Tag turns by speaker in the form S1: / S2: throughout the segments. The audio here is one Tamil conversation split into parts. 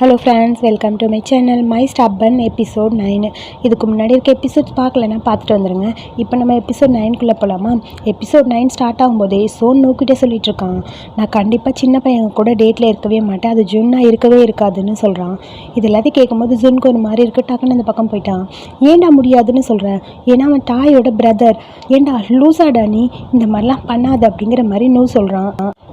S1: Hello friends welcome to my channel my ஸ்டப்பன் episode nine இதுக்கு முன்னாடி இருக்க எபிசோட்ஸ் பார்க்கலன்னா பார்த்துட்டு வந்துடுங்க இப்போ நம்ம எபிசோட் நைனுக்குள்ளே போகலாமா எபிசோட் நைன் ஸ்டார்ட் ஆகும்போதே சோன் நோக்கிட்டே சொல்லிட்டு இருக்கான். நான் கண்டிப்பாக சின்ன பையன் கூட டேட்டில் இருக்கவே மாட்டேன். அது ஜுன்னாக இருக்கவே இருக்காதுன்னு சொல்கிறான் இது எல்லாத்தையும் கேட்கும்போது ஜுன்க்கு ஒரு மாதிரி இருக்க டக்குன்னு அந்த பக்கம் போயிட்டான். ஏன்டா முடியாதுன்னு சொல்கிறேன் ஏன்னா அவன் தாயோட பிரதர் ஏன்டா லூசாடா நீ? இந்த மாதிரிலாம் பண்ணாது அப்படிங்கிற மாதிரி நூ சொல்கிறான்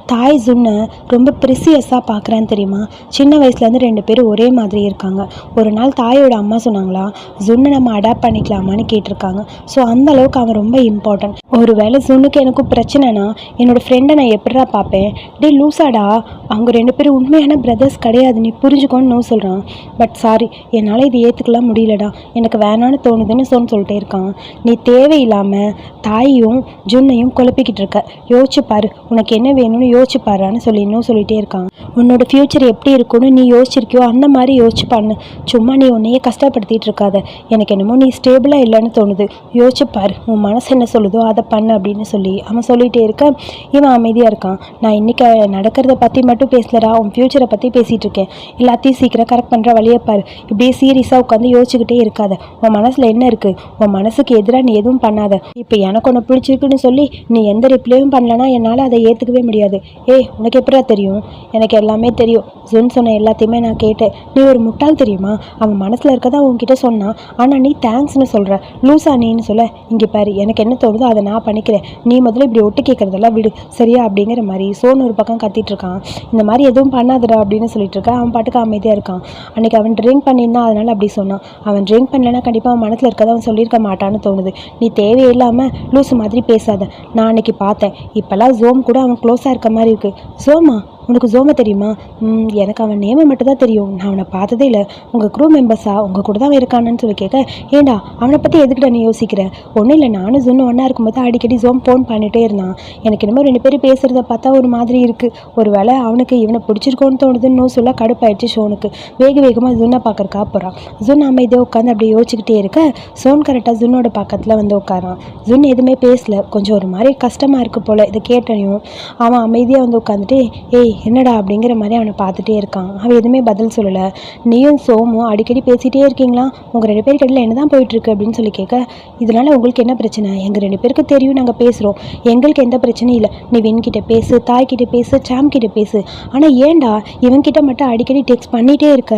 S1: தாய் ஜுன்னை ரொம்ப ப்ரிசியஸாக பார்க்குறான்னு தெரியுமா? சின்ன வயசுலேருந்து ரெண்டு பேரும் ஒரே மாதிரி இருக்காங்க. ஒரு நாள் தாயோட அம்மா சொன்னாங்களா ஜுன்னு நம்ம அடாப்ட் பண்ணிக்கலாமான்னு கேட்டிருக்காங்க. ஸோ அந்த அளவுக்கு அவன் ரொம்ப இம்பார்ட்டன்ட் ஒருவேளை ஜுன்னுக்கு எனக்கும் பிரச்சனைனா என்னோட ஃப்ரெண்டை நான் எப்படிடா பார்ப்பேன்? டே லூசாடா? அவங்க ரெண்டு பேரும் உண்மையான பிரதர்ஸ் கிடையாது. நீ புரிஞ்சுக்கோன்னு நோ சொல்கிறான் பட் சாரி என்னால் இது ஏற்றுக்கலாம் முடியலடா. எனக்கு வேணான்னு தோணுதுன்னு சொன்னு சொல்லிட்டே இருக்கான். நீ தேவையில்லாமல் தாயையும் ஜுன்னையும் குழப்பிக்கிட்டு இருக்க. யோசிச்சு பாரு. உனக்கு என்ன வேணும்னு யோசிச்சு பாருன்னு சொல்லி இன்னும் சொல்லிட்டே இருக்கான். உன்னோட ஃப்யூச்சர் எப்படி இருக்கும்னு நீ யோசிச்சிருக்கியோ அந்த மாதிரி யோசிச்சு பண்ணு. சும்மா நீ உன்னையே கஷ்டப்படுத்திட்டு இருக்காத. எனக்கு என்னமோ நீ ஸ்டேபிளாக இல்லைன்னு தோணுது. யோசிச்சு பாரு. உன் மனசு என்ன சொல்லுதோ அதை பண்ணு அப்படின்னு சொல்லி அவன் சொல்லிகிட்டே இருக்க. இவன் அமைதியாக இருக்கான். நான் இன்றைக்கி நடக்கிறத பற்றி மட்டும் பேசலடா. உன் ஃப்யூச்சரை பற்றி பேசிகிட்டு இருக்கேன். எல்லாத்தையும் சீக்கிரம் கரெக்ட் பண்ணுற வழியை பாரு. இப்படியே சீரியஸாக உட்காந்து யோசிச்சுக்கிட்டே இருக்காத. உன் மனசில் என்ன இருக்குது உன் மனசுக்கு எதிராக நீ எதுவும் பண்ணாத. இப்போ எனக்கு உன்னை பிடிச்சிருக்குன்னு சொல்லி நீ எந்த ரிப்ளையும் பண்ணலனா என்னால் அதை ஏற்றுக்கவே முடியாது. ஏய் உனக்கு எப்படா தெரியும்? எனக்கு எல்லாமே தெரியும். ஜுன் சொன்ன எல்லாத்தையுமே நான் கேட்டேன். நீ ஒரு முட்டாள் தெரியுமா? அவன் மனசில் இருக்கதா உன்கிட்ட சொன்னான். ஆனால் நீ தேங்க்ஸ்னு சொல்கிற லூசா நீன்னு சொல்ல. இங்கே பாரு எனக்கு என்ன தோணுதோ அதை நான் பண்ணிக்கிறேன். நீ முதல்ல இப்படி ஒட்டு கேட்குறதெல்லாம் விடு. சரியா? அப்படிங்கிற மாதிரி சோன் ஒரு பக்கம் கத்திட்டு இருக்கான். இந்த மாதிரி எதுவும் பண்ணாதடா அப்படின்னு சொல்லிட்டு இருக்கான். அவன் பாட்டுக்கு அமைதியாக இருக்கான். அன்னைக்கு அவன் ட்ரிங்க் பண்ணியிருந்தான் அதனால் அப்படி சொன்னான். அவன் ட்ரிங்க் பண்ணலன்னா கண்டிப்பாக அவன் மனசில் இருக்கதை அவன் சொல்லியிருக்க மாட்டான்னு தோணுது. நீ தேவையில்லாமல் லூசு மாதிரி பேசாத. நான் அன்னைக்கு பார்த்தேன். இப்போல்லாம் ஜோம் கூட அவன் க்ளோஸாக இருக்க மாதிரி இருக்குது ஜோமா உனக்கு ஜோம தெரியுமா? ம், எனக்கு அவன் நேமை மட்டும் தான் தெரியும். நான் அவனை பார்த்ததே இல்லை. உங்கள் க்ரூ மெம்பர்ஸா உங்கள் கூட தான் அவன் சொல்லி கேட்க ஏண்டா அவனை பற்றி எதுக்கிட்ட நீ யோசிக்கிற? ஒன்றும் இல்லை நானும் ஜொன்னு ஒன்றா இருக்கும்போது அடிக்கடி ஜோம் ஃபோன் பண்ணிகிட்டே இருந்தான். எனக்கு என்னமோ ரெண்டு பேரும் பேசுகிறத பார்த்தா ஒரு மாதிரி இருக்குது ஒரு வேளை அவனுக்கு இவனை பிடிச்சிருக்கோன்னு தோணுதுன்னு சொல்ல கடுப்பாயிடுச்சு ஷோனுக்கு. வேக வேகமாக ஜுன்னை பார்க்கறக்கா போகிறான் ஜுன் அமைதியாக உட்காந்து அப்படியே யோசிச்சுக்கிட்டே இருக்க சோன் கரெக்டாக ஜுன்னோட பக்கத்தில் வந்து உட்காரான் ஜுன் எதுவுமே பேசல. கொஞ்சம் ஒரு மாதிரி கஷ்டமாக இருக்குது போல் இதை கேட்டனையும். அவன் அமைதியாக வந்து உட்காந்துட்டு ஏய் என்னடா அப்படிங்கிற மாதிரி அவனை பார்த்துட்டே இருக்கான். அவன் எதுவுமே பதில் சொல்லலை. நீயும் சோமும் அடிக்கடி பேசிகிட்டே இருக்கீங்களா? உங்கள் ரெண்டு பேருக்கு இடையில என்ன தான் போயிட்டுருக்கு அப்படின்னு சொல்லி கேட்க இதனால் உங்களுக்கு என்ன பிரச்சனை? எங்கள் ரெண்டு பேருக்கு தெரியும் நாங்கள் பேசுகிறோம் எங்களுக்கு எந்த பிரச்சனையும் இல்லை. நீ வெண்கிட்ட பேசு தாய்கிட்ட பேசு சாம் கிட்ட பேசு. ஆனால் ஏன்டா இவன்கிட்ட மட்டும் அடிக்கடி டெக்ஸ்ட் பண்ணிகிட்டே இருக்க?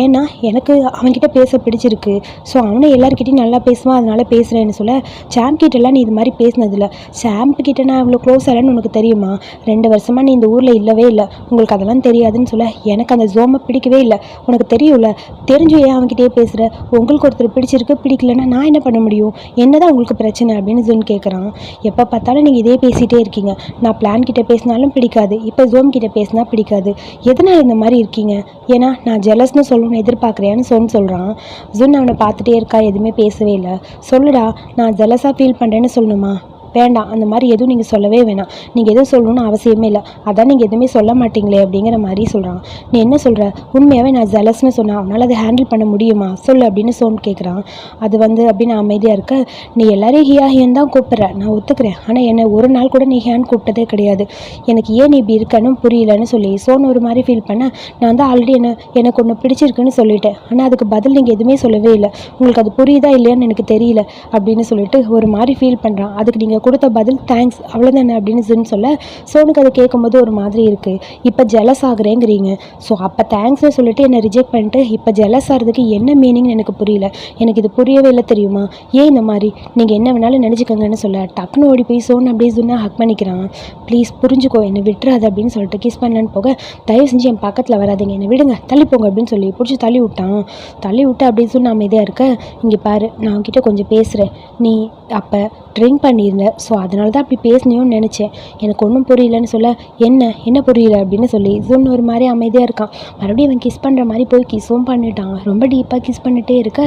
S1: ஏன்னா எனக்கு அவன்கிட்ட பேச பிடிச்சிருக்கு. ஸோ அவனை எல்லாருக்கிட்டையும் நல்லா பேசுவான். அதனால பேசுகிறேன்னு சொல்ல சாம் கிட்டலாம் நீ இது மாதிரி பேசினதில்ல. சாம்ப் கிட்ட நான் இவ்வளோ க்ளோஸ் ஆகலன்னு உனக்கு தெரியுமா? ரெண்டு வருஷமாக நீ இந்த ஊரில் இல்லவே இல்லை. உங்களுக்கு அதெல்லாம் தெரியாதுன்னு சொல்ல எனக்கு அந்த ஜோமை பிடிக்கவே இல்லை. உனக்கு தெரியும்ல தெரிஞ்சு ஏன் அவன்கிட்டயே பேசுகிற உங்களுக்கு ஒருத்தர் பிடிச்சிருக்கு பிடிக்கலன்னா நான் என்ன பண்ண முடியும்? என்னதான் உங்களுக்கு பிரச்சனை அப்படின்னு ஜோன் கேட்குறான் எப்போ பார்த்தாலும் நீங்கள் இதே பேசிகிட்டே இருக்கீங்க. நான் பிளான் கிட்டே பேசினாலும் பிடிக்காது. இப்போ ஜோம் கிட்டே பேசினா பிடிக்காது. எதனால் இந்த மாதிரி இருக்கீங்க? ஏன்னா நான் ஜெலஸ்னு சொல்லணும்னு எதிர்பார்க்குறேன்னு சொன்னு சொல்கிறான் ஜுன் அவனை பார்த்துட்டே இருக்கா எதுவுமே பேசவே இல்லை. சொல்லுடா நான் ஜெலஸாக ஃபீல் பண்ணுறேன்னு சொல்லணுமா? வேண்டாம் அந்த மாதிரி எதுவும் நீங்கள் சொல்லவே வேணாம். நீங்கள் எதுவும் சொல்லணும்னு அவசியமே இல்லை. அதான் நீங்கள் எதுவுமே சொல்ல மாட்டீங்களே அப்படிங்கிற மாதிரி சொல்கிறான் நீ என்ன சொல்கிற உண்மையாகவே நான் ஜலஸ்னு சொன்னேன். அவனால் அதை ஹேண்டில் பண்ண முடியுமா? சொல்லு அப்படின்னு சோன் கேட்குறான் அது வந்து அப்படின்னு அமைதியாக இருக்க நீ எல்லாரையும் ஹியா ஹியன் தான் கூப்பிட்ற. நான் ஒத்துக்கிறேன். ஆனால் என்னை ஒரு நாள் கூட நீ ஹேண்ட் கூப்பிட்டதே கிடையாது. எனக்கு ஏன் நீ இப்படி இருக்கன்னு புரியலன்னு சொல்லி சோன் ஒரு மாதிரி ஃபீல் பண்ண நான் வந்து ஆல்ரெடி என்ன எனக்கு ஒன்று பிடிச்சிருக்குன்னு சொல்லிட்டேன். ஆனால் அதுக்கு பதில் நீங்கள் எதுவுமே சொல்லவே இல்லை. உங்களுக்கு அது புரியுதா இல்லையான்னு எனக்கு தெரியல. அப்படின்னு சொல்லிட்டு ஒரு மாதிரி ஃபீல் பண்ணுறான் அதுக்கு நீங்கள் கொடுத்த பதில் தேங்க்ஸ் அவ்வளோதானே அப்படின்னு ஜின் சொல்ல சோனுக்கு அதை கேட்கும்போது ஒரு மாதிரி இருக்குது இப்போ ஜெலஸ் ஆகுறேங்கிறீங்க. ஸோ அப்போ தேங்க்ஸ்னு சொல்லிட்டு என்னை ரிஜெக்ட் பண்ணிட்டு இப்போ ஜெலஸ் ஆகிறதுக்கு என்ன மீனிங்னு எனக்கு புரியல. எனக்கு இது புரியவே இல்லை தெரியுமா? ஏன் இந்த மாதிரி? நீங்கள் என்ன வேணாலும் நினச்சிக்கோங்கன்னு சொல்ல டக்குன்னு ஓடி போய் சோன் அப்படியே சொன்னா ஹக் பண்ணிக்கிறான். ப்ளீஸ் புரிஞ்சுக்கோ என்னை விட்டுறாது அப்படின்னு சொல்லிட்டு கிஸ் பண்ணலான்னு போக தயவு செஞ்சு என் பக்கத்தில் வராதீங்க. என்னை விடுங்க. தள்ளி போங்க அப்படின்னு சொல்லி பிடிச்சி தள்ளி விட்டான். தள்ளி விட்டு அப்படின்னு சொன்ன அமைதியாக இருக்க இங்கே பாரு நான் கிட்டே கொஞ்சம் பேசுகிறேன் நீ அப்போ ட்ரிங்க் பண்ணியிருந்த ஸோ அதனால தான் அப்படி பேசினியோன்னு நினச்சேன். எனக்கு ஒன்றும் புரியலன்னு சொல்ல என்ன? என்ன புரியல? அப்படின்னு சொல்லி இசுன்னு ஒரு மாதிரி அமைதியாக இருக்கான். மறுபடியும் அவன் கிஸ் பண்ணுற மாதிரி போய் கிஸ்ஸும் பண்ணிட்டாங்க ரொம்ப டீப்பாக கிஸ் பண்ணிட்டே இருக்க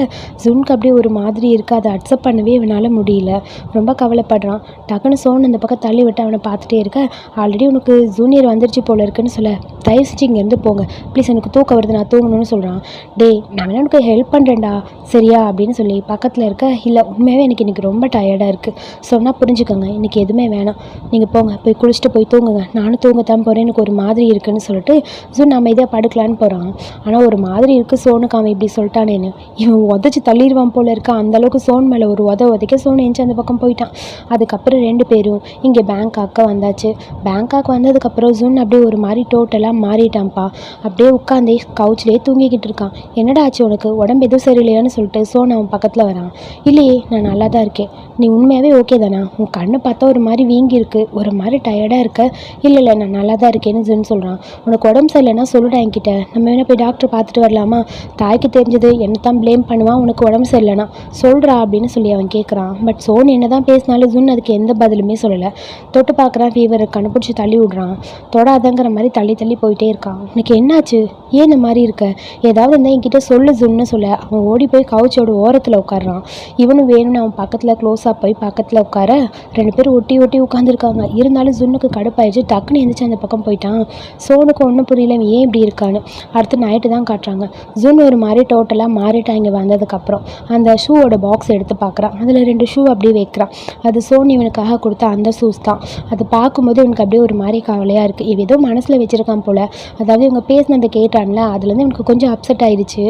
S1: ஜுன்க்கு அப்படியே ஒரு மாதிரி இருக்குது அதை அக்செப்ட் பண்ணவே இவனால் முடியல. ரொம்ப கவலைப்படுறான். டக்குன்னு சோன் அந்த பக்கம் தள்ளி விட்டு அவனை பார்த்துட்டே இருக்க ஆல்ரெடி உனக்கு ஜூனியர் வந்துருச்சு போல இருக்குன்னு சொல்ல தயவு செஞ்சு இங்கேருந்து போங்க. ப்ளீஸ் எனக்கு தூக்கம் வருது நான் தூங்கணும்னு சொல்கிறான் டேய் நான் வேணா உனக்கு ஹெல்ப் பண்ணுறேன்டா சரியா? அப்படின்னு சொல்லி பக்கத்தில் இருக்க இல்லை உண்மையாகவே எனக்கு இன்னைக்கு ரொம்ப டயர்டாக இருக்குது சொன்னால் புரிஞ்சுக்கோங்க. இன்றைக்கி எதுவுமே வேணாம். நீங்கள் போங்க. போய் குளிச்சுட்டு போய் தூங்குங்க. நானும் தூங்கத்தான் போகிறேன் எனக்கு ஒரு மாதிரி இருக்குன்னு சொல்லிட்டு ஜூன் நம்ம இதை படுக்கலான்னு போகிறான் ஆனால் ஒரு மாதிரி இருக்குது சோனுக்கு அவன் இப்படி சொல்லிட்டானேன்னு. இவன் உதச்சி தள்ளிடுவான் போல இருக்கா. அந்தளவுக்கு சோன் மேலே ஒரு உத உதைக்க சோன் எஞ்சி அந்த பக்கம் போயிட்டான். அதுக்கப்புறம் ரெண்டு பேரும் இங்கே பேங்காக்க வந்தாச்சு. பேங்காக் வந்ததுக்கப்புறம் ஜூன் அப்படியே ஒரு மாதிரி டோட்டலாக மாறிட்டான்ப்பா. அப்படியே உட்காந்து கவுச்சிலே தூங்கிக்கிட்டு இருக்கான். என்னடா ஆச்சு உனக்கு? உடம்பு எதுவும் சரியில்லையான்னு சொல்லிட்டு சோன் அவன் பக்கத்தில் வரான். இல்லையே நான் நல்லா தான் இருக்கேன். நீ உண்மையாகவே ஓகே தானா? உன் கண்ணை பார்த்தா ஒரு மாதிரி வீங்கி இருக்கு ஒரு மாதிரி டயர்டாக இருக்க. இல்லை இல்லை நான் நல்லா தான் இருக்கேன்னு ஜூன் சொல்கிறான் உனக்கு உடம்பு சரியில்லைன்னா சொல்லுடா என்கிட்ட. நம்ம வேணா போய் டாக்டர் பார்த்துட்டு வரலாமா? தாய்க்கு தெரிஞ்சது என்ன தான் ப்ளேம் பண்ணுவான் உனக்கு உடம்பு சரியில்லைனா சொல்கிறா அப்படின்னு சொல்லி அவன் கேட்குறான் பட் சோன் என்ன தான் பேசினாலும் ஜூன் அதுக்கு எந்த பதிலுமே சொல்லலை. தொட்டு பார்க்குறான் ஃபீவர் கண்டுபிடிச்சி தள்ளி விடுறான். தொடாதங்கிற மாதிரி தள்ளி தள்ளி போயிட்டே இருக்கான். உனக்கு என்னாச்சு? ஏன் இந்த மாதிரி இருக்க? ஏதாவது இருந்தால் என்கிட்ட சொல்லு ஜுன்னு சொல்ல. அவன் ஓடி போய் கவுச்சோட ஓரத்தில் உட்காடுறான் இவனும் வேணும்னு அவன் பக்கத்தில் க்ளோஸாக போய் பக்கத்தில் உட்கார ரெண்டு பேரும் ஒட்டி ஒட்டி உட்காந்துருக்காங்க இருந்தாலும் ஜுன்னுக்கு கடுப்பாயிடுச்சு. டக்குன்னு எந்திரிச்சு அந்த பக்கம் போயிட்டான். சோனுக்கு ஒன்றும் புரியல இவன் ஏன் இப்படி இருக்கான்னு. அடுத்து நைட்டு தான் காட்டுறாங்க. ஜுன் ஒரு மாதிரி டோட்டலாக மாறிட்டான் இங்கே வந்ததுக்கப்புறம். அந்த ஷூவோட பாக்ஸ் எடுத்து பார்க்குறான். அதில் ரெண்டு ஷூ அப்படியே வைக்கிறான். அது சோன் இவனுக்காக கொடுத்த அந்த ஷூஸ் தான். அது பார்க்கும்போது இவனுக்கு அப்படியே ஒரு மாதிரி கவலையாக இருக்குது இவன் ஏதோ மனசில் வச்சுருக்கான் போல். அதாவது இவங்க பேசினதை கேட்டான்ல. அதுலேருந்து இவனுக்கு கொஞ்சம் அப்செட் ஆயிடுச்சு.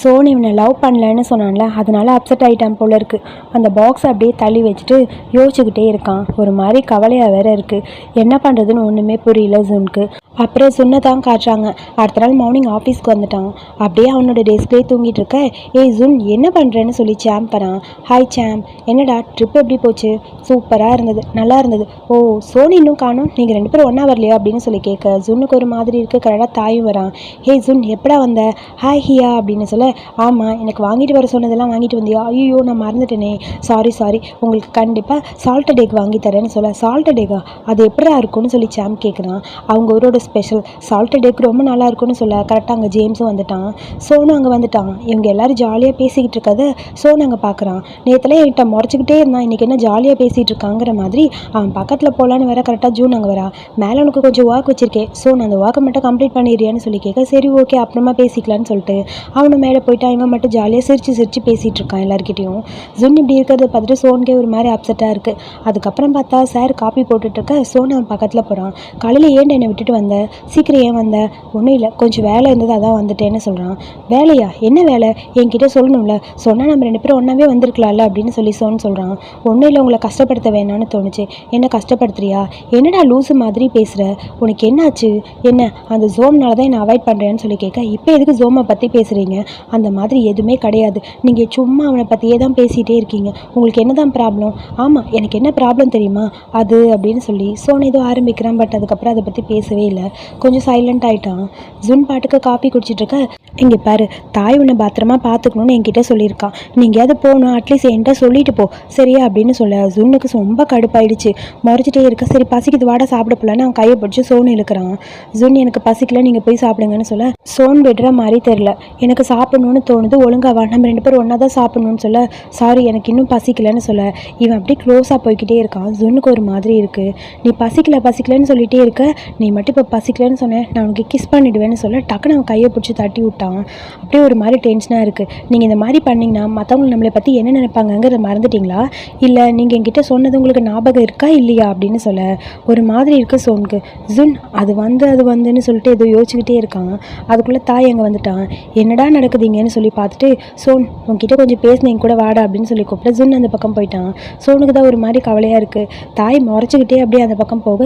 S1: சோனி இவனை லவ் பண்ணலன்னு சொன்னான்ல அதனால அப்செட் ஆகிட்டான் போல இருக்குது அந்த பாக்ஸ் அப்படியே தள்ளி வச்சுட்டு யோசிச்சுக்கிட்டே இருக்கான். ஒரு மாதிரி கவலையாக வேற இருக்குது என்ன பண்ணுறதுன்னு ஒன்றுமே புரியல ஜூனுக்கு. அப்புறம் சுன்னதான் காட்டுறாங்க. அடுத்த நாள் மார்னிங் ஆஃபீஸ்க்கு வந்துட்டான். அப்படியே அவனோட டெஸ்க்லேயே தூங்கிட்டு இருக்க. ஏய் ஜுன் என்ன பண்ணுறேன்னு சொல்லி சாம் பண்ணான் ஹாய் சாம் என்னடா ட்ரிப் எப்படி போச்சு? சூப்பராக இருந்தது. நல்லா இருந்தது. ஓ சோனி இன்னும் காணும். நீங்கள் ரெண்டு பேரும் ஒன்றா வரலையோ? அப்படின்னு சொல்லி கேட்க. ஜுன்னுக்கு ஒரு மாதிரி இருக்குது கரெக்டாக தாயும் வரான். ஹே ஜுன் எப்படா வந்த? ஹாய் ஹியா அப்படின்னு சொல்ல. ஆமாம் எனக்கு வாங்கிட்டு வர சொன்னதெல்லாம் வாங்கிட்டு வந்தியா? ஐயோ நான் மறந்துட்டேனே. சாரி சாரி உங்களுக்கு கண்டிப்பாக சால்ட்டட் எக் வாங்கி தரேன்னு சொல்ல. சால்ட்டட் எக்கா அது எப்படா இருக்கும்னு சொல்லி சாம் கேட்குறான் அவங்க ஊரோட ஸ்பெஷல் சால்ட்டட் எக் ரொம்ப நல்லா இருக்கும்னு சொல்ல கரெக்டாக அங்கே ஜேம்ஸும் வந்துட்டான். சோனும் அங்கே வந்துட்டான். இவங்க எல்லாரும் ஜாலியாக பேசிக்கிட்டு இருக்கதை சோனு அங்கே பார்க்குறான் நேற்றுலாம் என்கிட்ட முறைச்சிக்கிட்டே இருந்தான். இன்றைக்கி என்ன ஜாலியாக பேசிகிட்டு இருக்காங்கிற மாதிரி அவன் பக்கத்தில் போகலான்னு வேற கரெக்டாக ஜூன் அங்கே வரா. மேலே உனக்கு கொஞ்சம் ஒர்க் வச்சிருக்கேன் ஸோ நான் அந்த ஒர்க்கை மட்டும் கம்ப்ளீட் பண்ணிடுறியான்னு சொல்லி கேட்க சரி ஓகே அப்புறமா பேசிக்கலான்னு சொல்லிட்டு அவனை மேலே போயிட்டு இவன் மட்டும் ஜாலியாக சிரித்து சிரித்து பேசிகிட்டு இருக்கான் எல்லாருக்கிட்டையும் ஜுன் இப்படி இருக்கிறத பார்த்துட்டு சோன்கே ஒரு மாதிரி அப்செட்டாக இருக்குது அதுக்கப்புறம் பார்த்தா சார் காப்பி போட்டுட்ருக்க சோனு அவன் பக்கத்தில் போகிறான் காலையில் ஏன்டா என்னை விட்டுட்டு வந்த சீக்கிரம் ஏன் வந்த? ஒன்றும் இல்லை கொஞ்சம் வேலை இருந்தது அதான் வந்துட்டேன்னு சொல்கிறான் வேலையா? என்ன வேலை? என்கிட்ட சொல்லணும்ல. சொன்னால் நம்ம ரெண்டு பேரும் ஒன்றாவே வந்திருக்கலாம்ல அப்படின்னு சொல்லி சோன்னு சொல்கிறான் ஒன்றும் இல்லை உங்களை கஷ்டப்படுத்த வேணாம்னு தோணுச்சு. என்ன கஷ்டப்படுத்துறியா? என்னடா லூசு மாதிரி பேசுகிற உனக்கு என்னாச்சு? என்ன அந்த ஜோம்னால தான் என்னை அவாய்ட் பண்ணுறேன்னு சொல்லி கேட்க இப்போ எதுக்கு ஜோமை பற்றி பேசுகிறீங்க அந்த மாதிரி எதுவுமே கிடையாது. நீங்கள் சும்மா அவனை பற்றியே தான் பேசிகிட்டே இருக்கீங்க. உங்களுக்கு என்ன தான் ப்ராப்ளம் ஆமாம் எனக்கு என்ன ப்ராப்ளம் தெரியுமா? அது அப்படின்னு சொல்லி சோன் ஏதோ ஆரம்பிக்கிறான் பட் அதுக்கப்புறம் அதை பற்றி பேசவே இல்லை. கொஞ்சம் சைலண்ட் ஆகிட்டான் ஜுன் பாட்டுக்கு காப்பி குடிச்சிட்டு இருக்க இங்கே பாரு தாய் உன்னை பத்திரமா பார்த்துக்கணும்னு என்கிட்ட சொல்லியிருக்கான். நீ எங்கேயாவது போகணும் அட்லீஸ்ட் என்கிட்ட சொல்லிட்டு போ. சரியா அப்படின்னு சொல்ல ஜுன்னுக்கு ரொம்ப கடுப்பாயிடுச்சு. முறைச்சிட்டே இருக்க சரி பசிக்குது வாட சாப்பிட போலன்னு அவன் கையை பிடிச்சி சோன் இழுக்கிறான். ஜுன் எனக்கு பசிக்கல நீங்கள் போய் சாப்பிடுங்கன்னு சொல்ல சோன் விடுற மாதிரி தெரில எனக்கு சாப்பிடணும்னு தோணுது ஒழுங்கா வா நம்ம ரெண்டு பேரும் ஒன்றா தான் சாப்பிடணும்னு சொல்ல சாரி எனக்கு இன்னும் பசிக்கலன்னு சொல்ல. இவன் அப்படியே க்ளோஸாக போய்கிட்டே இருக்கான். ஜுன்னுக்கு ஒரு மாதிரி இருக்குது நீ பசிக்கல பசிக்கலன்னு சொல்லிட்டே இருக்க நீ மட்டும் இப்போ பசிக்கலன்னு சொன்னேன். நான் உனக்கு கிஸ் பண்ணிவிடுவேன்னு சொல்ல டக்குன்னு அவன் கையை பிடிச்சி தட்டி விட்டான். அப்படியே ஒரு மாதிரி டென்ஷனாக இருக்குது நீங்கள் இந்த மாதிரி பண்ணிங்கன்னா மற்றவங்க நம்மளை பற்றி என்ன நினைப்பாங்கங்கிறத மறந்துட்டீங்களா? இல்லை நீங்கள் என்கிட்ட சொன்னது உங்களுக்கு ஞாபகம் இருக்கா? இல்லையா? அப்படின்னு சொல்ல ஒரு மாதிரி இருக்குது சோனுக்கு ஜுன் அது வந்து அது வந்துன்னு சொல்லிட்டு ஏதோ யோசிச்சுக்கிட்டே இருக்கான். அதுக்குள்ளே தாய் அங்கே வந்துட்டான். என்னடா நடக்குதுங்கன்னு சொல்லி பார்த்துட்டு சோன் உன்கிட்ட கொஞ்சம் பேசினேன் கூட வாடா அப்படின்னு சொல்லி கூப்பிட்டு ஜுன் அந்த பக்கம் போயிட்டான். சோனுக்கு தான் ஒரு மாதிரி கவலையாக இருக்குது தாய் முறைச்சிக்கிட்டே அப்படியே அந்த பக்கம் போக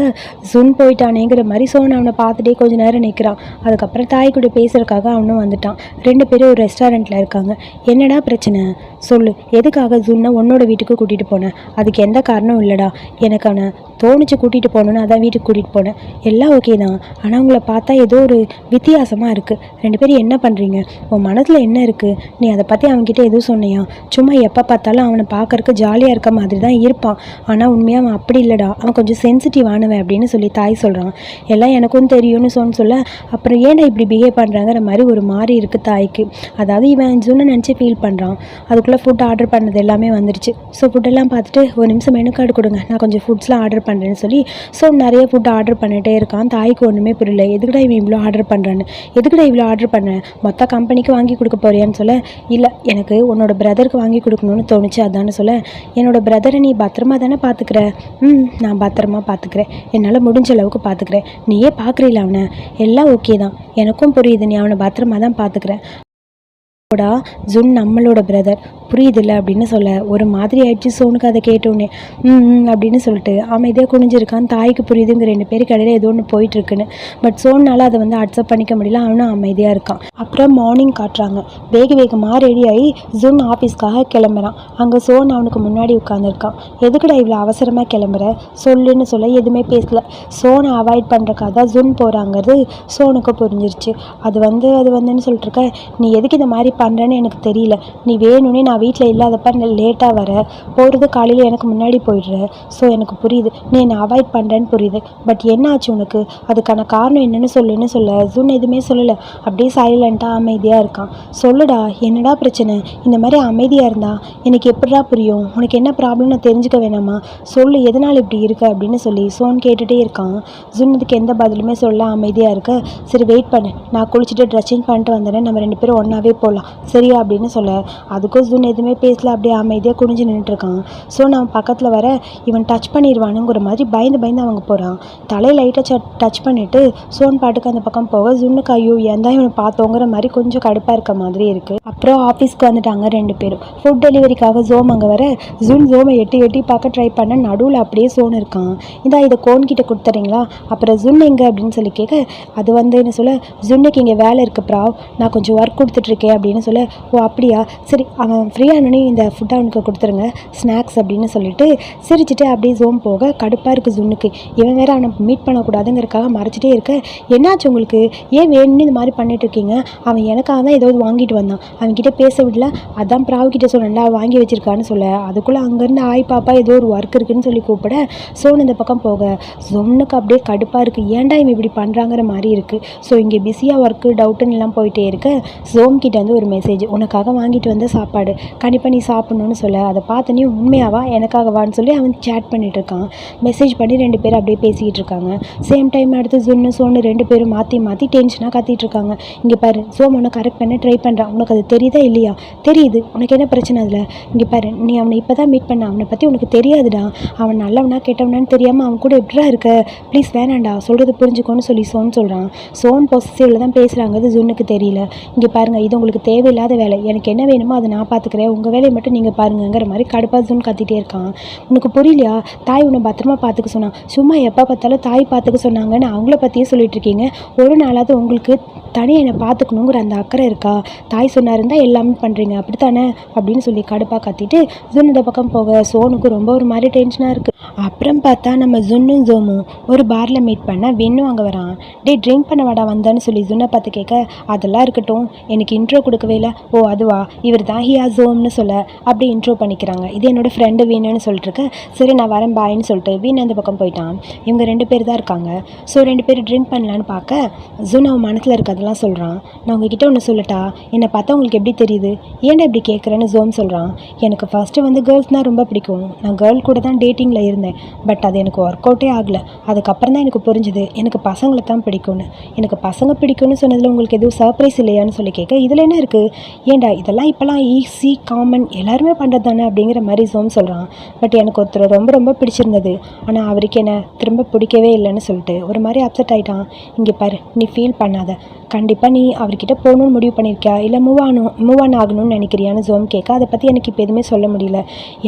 S1: ஜுன் போயிட்டானேங்கிற மாதிரி சோன் அவனை பார்த்துட்டே கொஞ்ச நேரம் நிற்கிறான். அதுக்கப்புறம் தாய் கூட பேசுறதுக்காக அவனும் வந்துட்டான். ரெண்டு பேரும் ஒரு ரெஸ்டாரண்ட்டில் இருக்காங்க. என்னடா பிரச்சனை? சொல்லு. எதுக்காக ஜுன்னை உன்னோட வீட்டுக்கு கூட்டிகிட்டு போனேன் அதுக்கு எந்த காரணம் இல்லைடா. எனக்கு அவனை தோணிச்சு கூட்டிகிட்டு போகணுன்னு அதான் வீட்டுக்கு கூட்டிகிட்டு போனேன். எல்லாம் ஓகே தான். ஆனால் உங்களை பார்த்தா ஏதோ ஒரு வித்தியாசமாக இருக்குது ரெண்டு பேரும் என்ன பண்ணுறீங்க உன் மனசில் என்ன இருக்குது நீ அதை பற்றி அவன்கிட்ட எதுவும் சொன்னியா? சும்மா எப்போ பார்த்தாலும் அவனை பார்க்கறக்கு ஜாலியாக இருக்க மாதிரி தான் இருப்பான். ஆனால் உண்மையாக அவன் அப்படி இல்லைடா. அவன் கொஞ்சம் சென்சிட்டிவ் ஆனவன் அப்படின்னு சொல்லி தாய் சொல்கிறான் எல்லாம் எனக்கும் தெரியும்னு சொன்னு சொல்ல அப்புறம் ஏன்டா இப்படி பிஹேவ் பண்ணுறாங்கிற மாதிரி ஒரு மாதிரி இருக்குது தாய்க்கு. அதாவது இவன் ஜூனை நினச்சி ஃபீல் பண்ணுறான் அதுக்குள்ளே ஃபுட் ஆர்டர் பண்ணது எல்லாமே வந்துருச்சு. ஸோ ஃபுட்டெல்லாம் பார்த்துட்டு ஒரு நிமிஷம் மெனு கார்டு கொடுங்க. நான் கொஞ்சம் ஃபுட்ஸ்லாம் ஆர்டர் பண்ணுறேன்னு சொல்லி ஸோ நிறைய ஃபுட் ஆர்டர் பண்ணிகிட்டே இருக்கான். தாய்க்கு ஒன்றுமே புரியல. எதுக்குடா இவன் இவ்வளோ ஆர்டர் பண்ணுறான்னு எதுக்குடா இவ்வளோ ஆர்டர் பண்ண? மொத்த கம்பெனிக்கு வாங்கி கொடுக்க போறியான்னு சொல்ல இல்லை எனக்கு உன்னோட பிரதருக்கு வாங்கி கொடுக்கணும்னு தோணுச்சு. அதான்னு சொல்ல என்னோட பிரதரை நீ பத்திரமா தானே பார்த்துக்கிற ம் நான் பத்திரமா பார்த்துக்கிறேன் என்னால் முடிஞ்ச அளவுக்கு பார்த்துக்கிறேன் நீயே பார்க்குறீல அவனை? எல்லாம் ஓகே தான். எனக்கும் புரியுது. நீ அவனை பத்திரமா தான் பார்த்துக்கிறேன் போடா ஜுன் நம்மளோட பிரதர் புரியுதுல்ல? அப்படின்னு சொல்ல ஒரு மாதிரி ஆயிடுச்சு சோனுக்கு அதை கேட்டோன்னே ம் அப்படின்னு சொல்லிட்டு அமைதியாக குனிஞ்சிருக்கான். தாய்க்கு புரியுதுங்க ரெண்டு பேருக்கு கடையில் ஏதோ ஒன்று போயிட்டுருக்குன்னு. பட் சோனால் அதை வந்து அக்செப்ட் பண்ணிக்க முடியல. அவனும் அமைதியாக இருக்கான். அப்புறம் மார்னிங் காட்டுறாங்க. வேக வேகமாக ரெடி ஆகி ஜுன் ஆஃபீஸ்க்காக கிளம்புறான். அங்கே சோன் அவனுக்கு முன்னாடி உட்காந்துருக்கான் எதுக்குடா இவ்வளோ அவசரமாக கிளம்புற? சொல்லுன்னு சொல்ல எதுவுமே பேசல. சோனை அவாய்ட் பண்ணுறக்காக தான் ஜுன் போகிறாங்கிறது சோனுக்கு புரிஞ்சிருச்சு. அது வந்து அது வந்துன்னு சொல்லிட்டுருக்க நீ எதுக்கு இந்த மாதிரி பண்ணுறேன்னு எனக்கு தெரியல. நீ வேணும்னே நான் வீட்டில் இல்லாதப்ப லேட்டாக வர. போகிறது காலையில் எனக்கு முன்னாடி போயிடுற. ஸோ எனக்கு புரியுது. நீ என்னை அவாய்ட் பண்ணுறேன்னு புரியுது. பட் என்ன ஆச்சு உனக்கு? அதுக்கான காரணம் என்னன்னு சொல்லுன்னு சொல்ல. ஜூன் எதுவுமே சொல்லலை. அப்படியே சைலண்ட்டாக அமைதியாக இருக்கான். சொல்லுடா என்னடா பிரச்சனை? இந்த மாதிரி அமைதியாக இருந்தா எனக்கு எப்படிடா புரியும்? உனக்கு என்ன ப்ராப்ளம்னு தெரிஞ்சுக்க வேணாமா? சொல்லு எதனால் இப்படி இருக்க? அப்படின்னு சொல்லி சோன் கேட்டுகிட்டே இருக்கான். ஜூன் இதுக்கு எந்த பதிலுமே சொல்ல அமைதியாக இருக்க. சரி வெயிட் பண்ணு. நான் குளிச்சுட்டு ட்ரெஸ் சேஞ்ச் பண்ணிட்டு வந்தேன். நம்ம ரெண்டு பேரும் ஒன்றாவே போகலாம் சரியா அப்படின்னு சொல்ல. அதுக்கும் ஜூன் எதுவுமே பேசல அப்படியே அமைதியாக குனிஞ்சு நின்றுட்டுருக்கான் ஸோ நான் பக்கத்தில் வர இவன் டச் பண்ணிடுவானுங்கிற மாதிரி பயந்து பயந்து அவங்க போகிறான் தலையை லைட்டாக டச் பண்ணிவிட்டு சோன் பாட்டுக்கு அந்த பக்கம் போக ஜுன்னுக்கு ஐயோ தான் இவனை பார்த்தோங்கிற மாதிரி கொஞ்சம் கடுப்பாக இருக்க மாதிரி இருக்குது அப்புறம் ஆஃபீஸ்க்கு வந்துட்டாங்க ரெண்டு பேரும். ஃபுட் டெலிவரிக்காக ஜோம் அங்கே வர ஜூன் ஜோமை எட்டி எட்டி பார்க்க ட்ரை பண்ண நடுவில் அப்படியே சோன் இருக்கான். இந்தா இதை கோன் கிட்ட கொடுத்துறீங்களா? அப்புறம் ஜுன் எங்கே? அப்படின்னு சொல்லி கேட்க அது வந்து என்ன சொல்ல ஜுன்னுக்கு இங்கே வேலை இருக்குது ப்ராவ். நான் கொஞ்சம் ஒர்க் கொடுத்துட்ருக்கேன் அப்படின்னு சொல்ல ஓ அப்படியா? சரி அவன் ஃப்ரீயானோடனே இந்த ஃபுட்டை அவனுக்கு கொடுத்துருங்க ஸ்நாக்ஸ் அப்படின்னு சொல்லிட்டு சிரிச்சுட்டு அப்படியே ஜோம் போக கடுப்பாக இருக்குது ஜுன்னுக்கு. இவன் வேற அவனை மீட் பண்ணக்கூடாதுங்கிறக்காக மறைச்சிட்டே இருக்க. என்னாச்சு உங்களுக்கு? ஏன் வேணும்னு இந்த மாதிரி பண்ணிட்டு இருக்கீங்க? அவன் எனக்காக தான் ஏதாவது வாங்கிட்டு வந்தான். அவன்கிட்ட பேச விடல. அதான் பிராவ் கிட்ட சொன்னேன்டா வாங்கி வச்சிருக்கான்னு சொல்ல. அதுக்குள்ளே அங்கேருந்து ஆய் பாப்பா ஏதோ ஒரு ஒர்க் இருக்குன்னு சொல்லி கூப்பிட சோன் இந்த பக்கம் போக. ஜொன்னுக்கு அப்படியே கடுப்பாக இருக்குது ஏன்டா இவன் இப்படி பண்ணுறாங்கிற மாதிரி இருக்குது ஸோ இங்கே பிஸியாக ஒர்க்கு டவுட்டுன்னு எல்லாம் போயிட்டே இருக்க. ஜோம் கிட்ட வந்து ஒரு மெசேஜ் உனக்காக வாங்கிட்டு வந்த சாப்பாடு கண்டிப்பாக நீ சாப்பிட்ணுன்னு சொல்ல. அதை பார்த்தோன்னே உண்மையாவா? எனக்காகவான்னு சொல்லி அவன் சேட் பண்ணிகிட்டு இருக்கான். மெசேஜ் பண்ணி ரெண்டு பேரும் அப்படியே பேசிக்கிட்டு இருக்காங்க. சேம் டைம் அடுத்து ஜுன்னு சோன்னு ரெண்டு பேரும் மாற்றி மாற்றி டென்ஷனாக கத்திட்டு இருக்காங்க. இங்கே பாரு சோம் உன்னை கரெக்ட் பண்ண ட்ரை பண்ணுறான் உனக்கு அது தெரியுதா இல்லையா? தெரியுது. உனக்கு என்ன பிரச்சனை அதில்? இங்கே பாரு நீ அவனை இப்போ தான் மீட் பண்ண. அவனை பற்றி உனக்கு தெரியாதுடா. அவன் நல்லவனா கெட்டவனான்னு தெரியாமல் அவன் கூட எப்படா இருக்க? ப்ளீஸ் வேணாண்டா சொல்கிறது புரிஞ்சுக்கோன்னு சொல்லி சோன் சொல்கிறான் சோன் பொசிட்டிவில் தான் பேசுகிறாங்க அது ஜுன்னுக்கு தெரியல. இங்கே பாருங்கள் இது உங்களுக்கு தேவையில்லாத வேலை. எனக்கு என்ன வேணுமோ அதை நான் பார்த்துக்கிறேன் உங்கள் வேலையை மட்டும் நீங்கள் பாருங்கங்கிற மாதிரி கடுப்பாக கத்திட்டே இருக்கான். உனக்கு புரியலையா? தாய் உன்னை பத்திரமா பார்த்துக்க சொன்னான் சும்மா எப்போ பார்த்தாலும் தாய் பார்த்துக்க சொன்னாங்கன்னு அவங்கள பற்றியே சொல்லிட்டு இருக்கீங்க. ஒரு நாளாவது உங்களுக்கு தனி என்னை பார்த்துக்கணுங்கிற அந்த அக்கறை இருக்கா? தாய் சொன்னாருந்தா எல்லாமே பண்ணுறீங்க அப்படித்தானே? அப்படின்னு சொல்லி கடுப்பாக கத்திட்டு ஜுன் இந்த பக்கம் போக சோனுக்கு ரொம்ப ஒரு மாதிரி டென்ஷனாக இருக்குது அப்புறம் பார்த்தா நம்ம ஜுன்னும் ஜோமும் ஒரு பாரில் மீட் பண்ண வின்னும் அங்கே வரான். டே ட்ரிங்க் பண்ண வாடா வந்தான்னு சொல்லி ஜுன்னை பார்த்து கேட்க அதெல்லாம் இருக்கட்டும். எனக்கு இன்ட்ரோ கொடுக்கவே இல்லை ஓ அதுவா? இவர் தான் ஹியா ஜோம்னு சொல்ல அப்படியே இன்ட்ரோ பண்ணிக்கிறாங்க. இது என்னோடய ஃப்ரெண்டு வீணுன்னு சொல்லிட்டுருக்கு. சரி நான் வரேன் பாய்ன்னு சொல்லிட்டு வீண் அந்த பக்கம் போயிட்டான். இவங்க ரெண்டு பேர் தான் இருக்காங்க. ஸோ ரெண்டு பேர் ட்ரிங்க் பண்ணலான்னு பார்க்க ஜூன் அவன் மனசில் இருக்கிறதெல்லாம் சொல்கிறான் நான் உங்ககிட்ட ஒன்று சொல்லட்டா? என்னை பார்த்தா உங்களுக்கு எப்படி தெரியுது? ஏன்டா இப்படி கேட்குறேன்னு ஜோம் சொல்கிறான் எனக்கு ஃபஸ்ட்டு வந்து கேர்ள்ஸ்னால் ரொம்ப பிடிக்கும். நான் கேர்ள் கூட தான் டேட்டிங்கில் இருந்தேன். பட் அது எனக்கு ஒர்க் அவுட்டே ஆகலை. அதுக்கப்புறம் தான் எனக்கு புரிஞ்சுது. எனக்கு பசங்களை தான் பிடிக்கும்னு. எனக்கு பசங்க பிடிக்கும்னு சொன்னதில் உங்களுக்கு எதுவும் சர்ப்ரைஸ் இல்லையான்னு சொல்லி கேட்க இதில் என்ன இருக்குது ஏன்டா இதெல்லாம் இப்போலாம் ஈஸி காமன் எல்லாருமே பண்ணுறது தானே அப்படிங்கிற மாதிரி ஜோம் சொல்கிறான் பட் எனக்கு ஒருத்தர் ரொம்ப ரொம்ப பிடிச்சிருந்தது. ஆனால் அவருக்கு என்ன திரும்ப பிடிக்கவே இல்லைன்னு சொல்லிட்டு ஒரு மாதிரி அப்செட் ஆகிட்டான் இங்கே பாரு நீ ஃபீல் பண்ணாத. கண்டிப்பாக நீ அவர்கிட்ட போகணுன்னு முடிவு பண்ணியிருக்கியா இல்லை மூவ் ஆனும் மூவ் ஆன் ஆகணும்னு நினைக்கிறியான்னு ஜோம் கேட்க அதை பற்றி எனக்கு இப்போ எதுவுமே சொல்ல முடியல.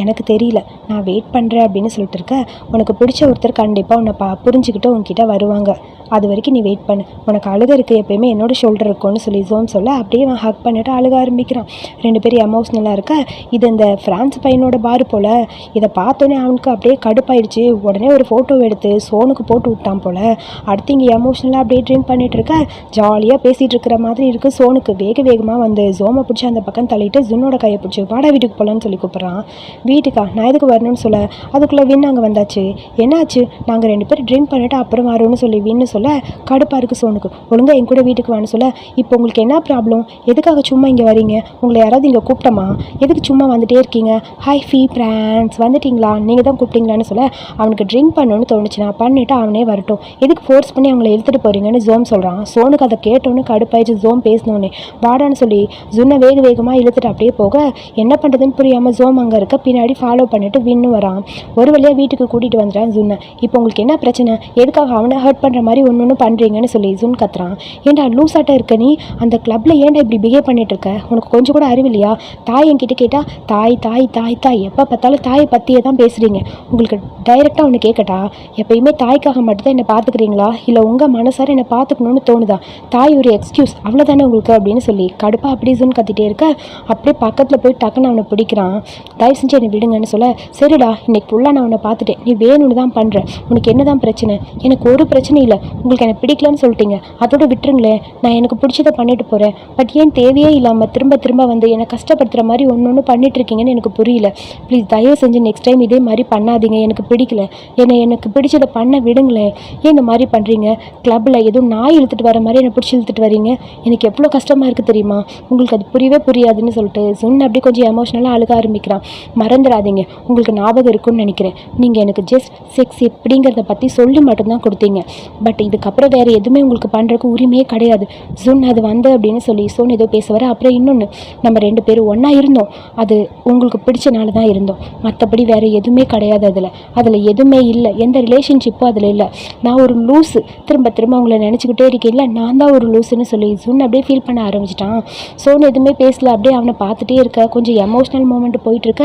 S1: எனக்கு தெரியல. நான் வெயிட் பண்ணுறேன் அப்படின்னு சொல்லிட்டு இருக்க. உனக்கு பிடிச்ச ஒருத்தர் கண்டிப்பாக உன்னை பா புரிஞ்சுக்கிட்டு உன்கிட்ட வருவாங்க. அது வரைக்கும் நீ வெயிட் பண்ணு. உனக்கு அழுக இருக்குது எப்பயுமே என்னோட ஷோல்டர் இருக்கும்னு சொல்லி ஜோம் சொல்ல அப்படியே அவன் ஹக் பண்ணிட்டு அழுக ஆரம்பிக்கிறான். ரெண்டு பேரும் எமோஷ்னலாக இருக்க. இது இந்த ஃப்ரான்ஸ் பையனோட பார் போல். இதை பார்த்தோன்னே அவனுக்கு அப்படியே கடுப்பாயிடுச்சு. உடனே ஒரு ஃபோட்டோ எடுத்து சோனுக்கு போட்டு விட்டான் போல். அடுத்து இங்கே எமோஷ்னலாக அப்படியே ட்ரிங்க் பண்ணிகிட்டு இருக்க. ஜாலியாக ஜாலியாக பேசிகிட்டு இருக்கிற மாதிரி இருக்குது சோனுக்கு வேக வேகமாக வந்து ஜோமை பிடிச்சி அந்த பக்கம் தள்ளிட்டு ஜுன்னோட கையை பிடிச்சி வாடா வீட்டுக்கு போகலான்னு சொல்லி கூப்பிட்றான். வீட்டுக்கா நான் எதுக்கு வரணும்னு சொல்ல? அதுக்குள்ளே வின் அங்கே வந்தாச்சு. என்னாச்சு? நாங்கள் ரெண்டு பேரும் ட்ரிங்க் பண்ணிட்டு அப்புறம் வரோம்னு சொல்லி வின்னு சொல்ல கடுப்பாக இருக்குது சோனுக்கு. ஒழுங்காக என் கூட வீட்டுக்கு வான்னு சொல்ல இப்போ உங்களுக்கு என்ன ப்ராப்ளம் எதுக்காக சும்மா இங்கே வரீங்க? உங்களை யாராவது இங்கே கூப்பிட்டமா? எதுக்கு சும்மா வந்துட்டே இருக்கீங்க? ஹாய் ஃபீ பிரான்ஸ் வந்துட்டீங்களா? நீங்கள் தான் கூப்பிட்டீங்களான்னு சொல்ல அவனுக்கு ட்ரிங்க் பண்ணணும்னு தோணுச்சு நான் பண்ணிவிட்டு அவனே வரட்டும். எதுக்கு ஃபோர்ஸ் பண்ணி அவங்கள இழுத்துட்டு போகிறீங்கன்னு ஜோம் சொல்கிறான் சோனுக்கு அதை கேட்டு கேட்டோன்னு கடுப்பாயிடுச்சு. ஜோம் பேசினோன்னே வாடான்னு சொல்லி ஜுன்னை வேக வேகமாக இழுத்துட்டு அப்படியே போக என்ன பண்ணுறதுன்னு புரியாமல் ஜோம் அங்கே இருக்க பின்னாடி ஃபாலோ பண்ணிட்டு வின்னு வரான். ஒரு வழியாக வீட்டுக்கு கூட்டிகிட்டு வந்துடுறான் ஜுன்னை. இப்போ உங்களுக்கு என்ன பிரச்சனை? எதுக்காக அவனை ஹர்ட் பண்ணுற மாதிரி ஒன்று ஒன்று பண்ணுறீங்கன்னு சொல்லி ஜுன் கத்துறான். ஏன்டா லூசாட்ட இருக்க நீ? அந்த கிளப்பில் ஏன்டா இப்படி பிஹேவ் பண்ணிட்டு இருக்க? உனக்கு கொஞ்சம் கூட அறிவில்லையா தாய் என்கிட்ட கேட்டால் தாய் தாய் தாய் தாய் எப்போ பார்த்தாலும் தாயை பற்றியே தான் பேசுகிறீங்க உங்களுக்கு டைரெக்டாக ஒன்று கேட்கட்டா எப்பயுமே தாய்க்காக மட்டும்தான் என்னை பார்த்துக்கிறீங்களா? இல்லை உங்கள் மனசார என்னை பார்த்துக்கணும்னு தோணுதா? தாய் ஒரு எக்ஸ்கியூஸ் அவ்வளோதானே உங்களுக்கு அப்படின்னு சொல்லி. கடுப்பாக அப்படியே கத்திட்டே இருக்க அப்படியே பக்கத்தில் போய் டக்குன்னு அவனை பிடிக்கிறான். தயவு செஞ்சு என்னை விடுங்கன்னு சொல்ல சரிடா இன்னைக்கு ஃபுல்லாக நான் அவனை பார்த்துட்டேன். நீ வேணும்னு தான் பண்ணுறேன் உனக்கு என்ன தான் பிரச்சனை? எனக்கு ஒரு பிரச்சனையும் இல்லை. உங்களுக்கு என்னை பிடிக்கலன்னு சொல்லிட்டீங்க. அதோட விட்டுருங்களேன் நான் எனக்கு பிடிச்சதை பண்ணிட்டு போகிறேன் பட் ஏன் தேவையே இல்லாமல் திரும்ப திரும்ப வந்து என்னை கஷ்டப்படுத்துகிற மாதிரி ஒன்று ஒன்று பண்ணிட்டு இருக்கீங்கன்னு எனக்கு புரியல. ப்ளீஸ் தயவு செஞ்சு நெக்ஸ்ட் டைம் இதே மாதிரி பண்ணாதீங்க. எனக்கு பிடிக்கல. என்னை எனக்கு பிடிச்சதை பண்ண விடுங்களேன். ஏன் இந்த மாதிரி பண்ணுறீங்க கிளப்பில் எதுவும் நாய் இழுத்துட்டு வர மாதிரி என்னை பிடிச்சி இழுத்துட்டு வரீங்க? எனக்கு எவ்வளோ கஷ்டமாக இருக்குது தெரியுமா? உங்களுக்கு அது புரியவே புரியாதுன்னு சொல்லிட்டு ஜுன் அப்படியே கொஞ்சம் எமோஷ்னலாக அழுக ஆரம்பிக்கிறான். மறந்துடாதீங்க. உங்களுக்கு ஞாபகம் இருக்குன்னு நினைக்கிறேன். நீங்கள் எனக்கு ஜஸ்ட் செக்ஸ் எப்படிங்கிறத பற்றி சொல்லி மட்டும்தான் கொடுத்தீங்க. பட் இதுக்கப்புறம் வேறு எதுவுமே உங்களுக்கு பண்ணுறதுக்கு உரிமையே கிடையாது. ஜூன் அது வந்து அப்படின்னு சொல்லி சோன் ஏதோ பேச வர. அப்புறம் இன்னொன்று நம்ம ரெண்டு பேரும் ஒன்றா இருந்தோம். அது உங்களுக்கு பிடிச்சனால தான் இருந்தோம். மற்றபடி வேறு எதுவுமே கிடையாது அதில். அதில் எதுவுமே இல்லை. எந்த ரிலேஷன்ஷிப்பும் அதில் இல்லை. நான் ஒரு லூஸு திரும்ப திரும்ப அவங்கள நினச்சிக்கிட்டே இருக்கேன்ல. நான் தான் ஒரு லூஸுன்னு சொல்லி ஜூன் அப்படியே ஃபீல் பண்ண ஆரம்பிச்சிட்டான். சோன் எதுவுமே பேசல அப்படியே அவனை பார்த்துட்டே இருக்க. கொஞ்சம் எமோஷ்னல் மூமெண்ட் போயிட்டு இருக்க.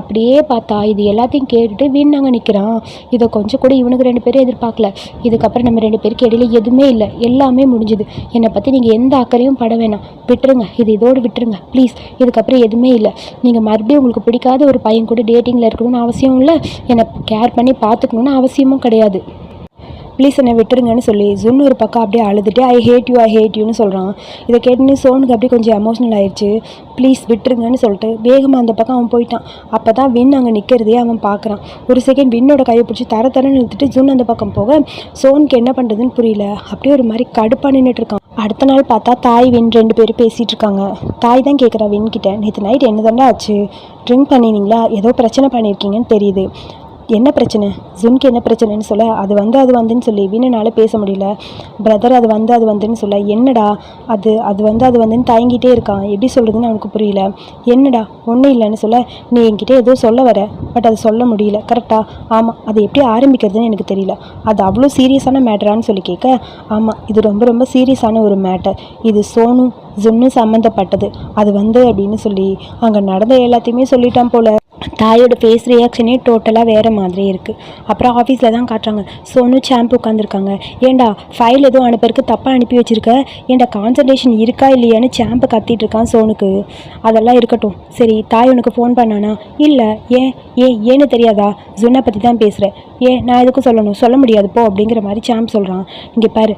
S1: அப்படியே பார்த்தா இது எல்லாத்தையும் கேட்டுட்டு வீண் நாங்கள் நிற்கிறான் இதை கொஞ்சம் கூட இவனுக்கு ரெண்டு பேரும் எதிர்பார்க்கல. இதுக்கப்புறம் நம்ம ரெண்டு பேருக்கு இடையில எதுவுமே இல்லை. எல்லாமே முடிஞ்சுது. என்னை பற்றி நீங்கள் எந்த அக்கறையும் பட வேணாம். விட்டுருங்க. இது இதோடு விட்டுருங்க. ப்ளீஸ் இதுக்கப்புறம் எதுவுமே இல்லை. நீங்கள் மறுபடியும் உங்களுக்கு பிடிக்காத ஒரு பையன் கூட டேட்டிங்கில் இருக்கணும்னு அவசியம் இல்லை. என்னை கேர் பண்ணி பார்த்துக்கணுன்னு அவசியமும் கிடையாது. ப்ளீஸ் என்னை விட்டுருங்கன்னு சொல்லி ஜுன் ஒரு பக்கம் அப்படியே அழுதுட்டு I hate you I hate யூன்னு சொல்கிறான் இதை கேட்டுன்னு சோனுக்கு அப்படியே கொஞ்சம் எமோஷனல் ஆயிடுச்சு ப்ளீஸ் விட்டுருங்கன்னு சொல்லிட்டு வேகமாக அந்த பக்கம் அவன் போயிட்டான். அப்போ தான் வின் அங்கே நிற்கிறதே அவன் பார்க்குறான் ஒரு செகண்ட் வின்னோட கையை பிடிச்சி தர தரன்னு இழுத்துட்டு ஜுன் அந்த பக்கம் போக சோனுக்கு என்ன பண்ணுறதுன்னு புரியல. அப்படியே ஒரு மாதிரி கடுப்பாக நின்றுட்டு அடுத்த நாள் பார்த்தா தாய் வின் ரெண்டு பேரும் பேசிகிட்டு இருக்காங்க. தாய் தான் கேட்குறா வின் கிட்டே நேற்று நைட் என்ன தாண்டா ஆச்சு? ட்ரிங்க் பண்ணினீங்களா? ஏதோ பிரச்சனை பண்ணியிருக்கீங்கன்னு தெரியுது. என்ன பிரச்சனை? ஜுன்க்கு என்ன பிரச்சனைன்னு சொல்ல அது வந்து அது வந்துன்னு சொல்லி வீணனால் பேச முடியல. பிரதர் அது வந்து அது வந்துன்னு சொல்ல என்னடா அது அது வந்து அது வந்துன்னு தயங்கிட்டே இருக்கான். எப்படி சொல்கிறதுன்னு அவனுக்கு புரியல. என்னடா ஒன்றும் இல்லைன்னு சொல்ல நீ என்கிட்ட ஏதோ சொல்ல வர பட் அது சொல்ல முடியல. கரெக்டாக ஆமாம் அது எப்படி ஆரம்பிக்கிறதுன்னு எனக்கு தெரியல. அது அவ்வளோ சீரியஸான மேட்டரான்னு சொல்லி கேட்க ஆமாம் இது ரொம்ப ரொம்ப சீரியஸான ஒரு மேட்டர் இது சோனு ஜுன்னு சம்மந்தப்பட்டது அது வந்து அப்படின்னு சொல்லி அங்கே நடந்த எல்லாத்தையுமே சொல்லிட்டான் போல. தாயோட ஃபேஸ் ரியாக்ஷனே டோட்டலாக வேறு மாதிரி இருக்குது அப்புறம் ஆஃபீஸில் தான் காட்டுறாங்க. சோனு சாம்பு உட்காந்துருக்காங்க ஏன்டா ஃபைல் எதுவும் அனுப்புறதுக்கு தப்பாக அனுப்பி வச்சிருக்க? ஏண்டா கான்சன்ட்ரேஷன் இருக்கா இல்லையான்னு சாம்பு கத்திட்டு இருக்கான் சோனுக்கு. அதெல்லாம் இருக்கட்டும். சரி தாய் உனக்கு ஃபோன் பண்ணானா? இல்லை ஏன் ஏன் ஏன்னு தெரியாதா? ஜுன்னை பற்றி தான் பேசுகிறேன் ஏன் நான் எதுக்கும் சொல்லணும்? சொல்ல முடியாது போ அப்படிங்கிற மாதிரி சாம்ப் சொல்கிறான் இங்கே பாரு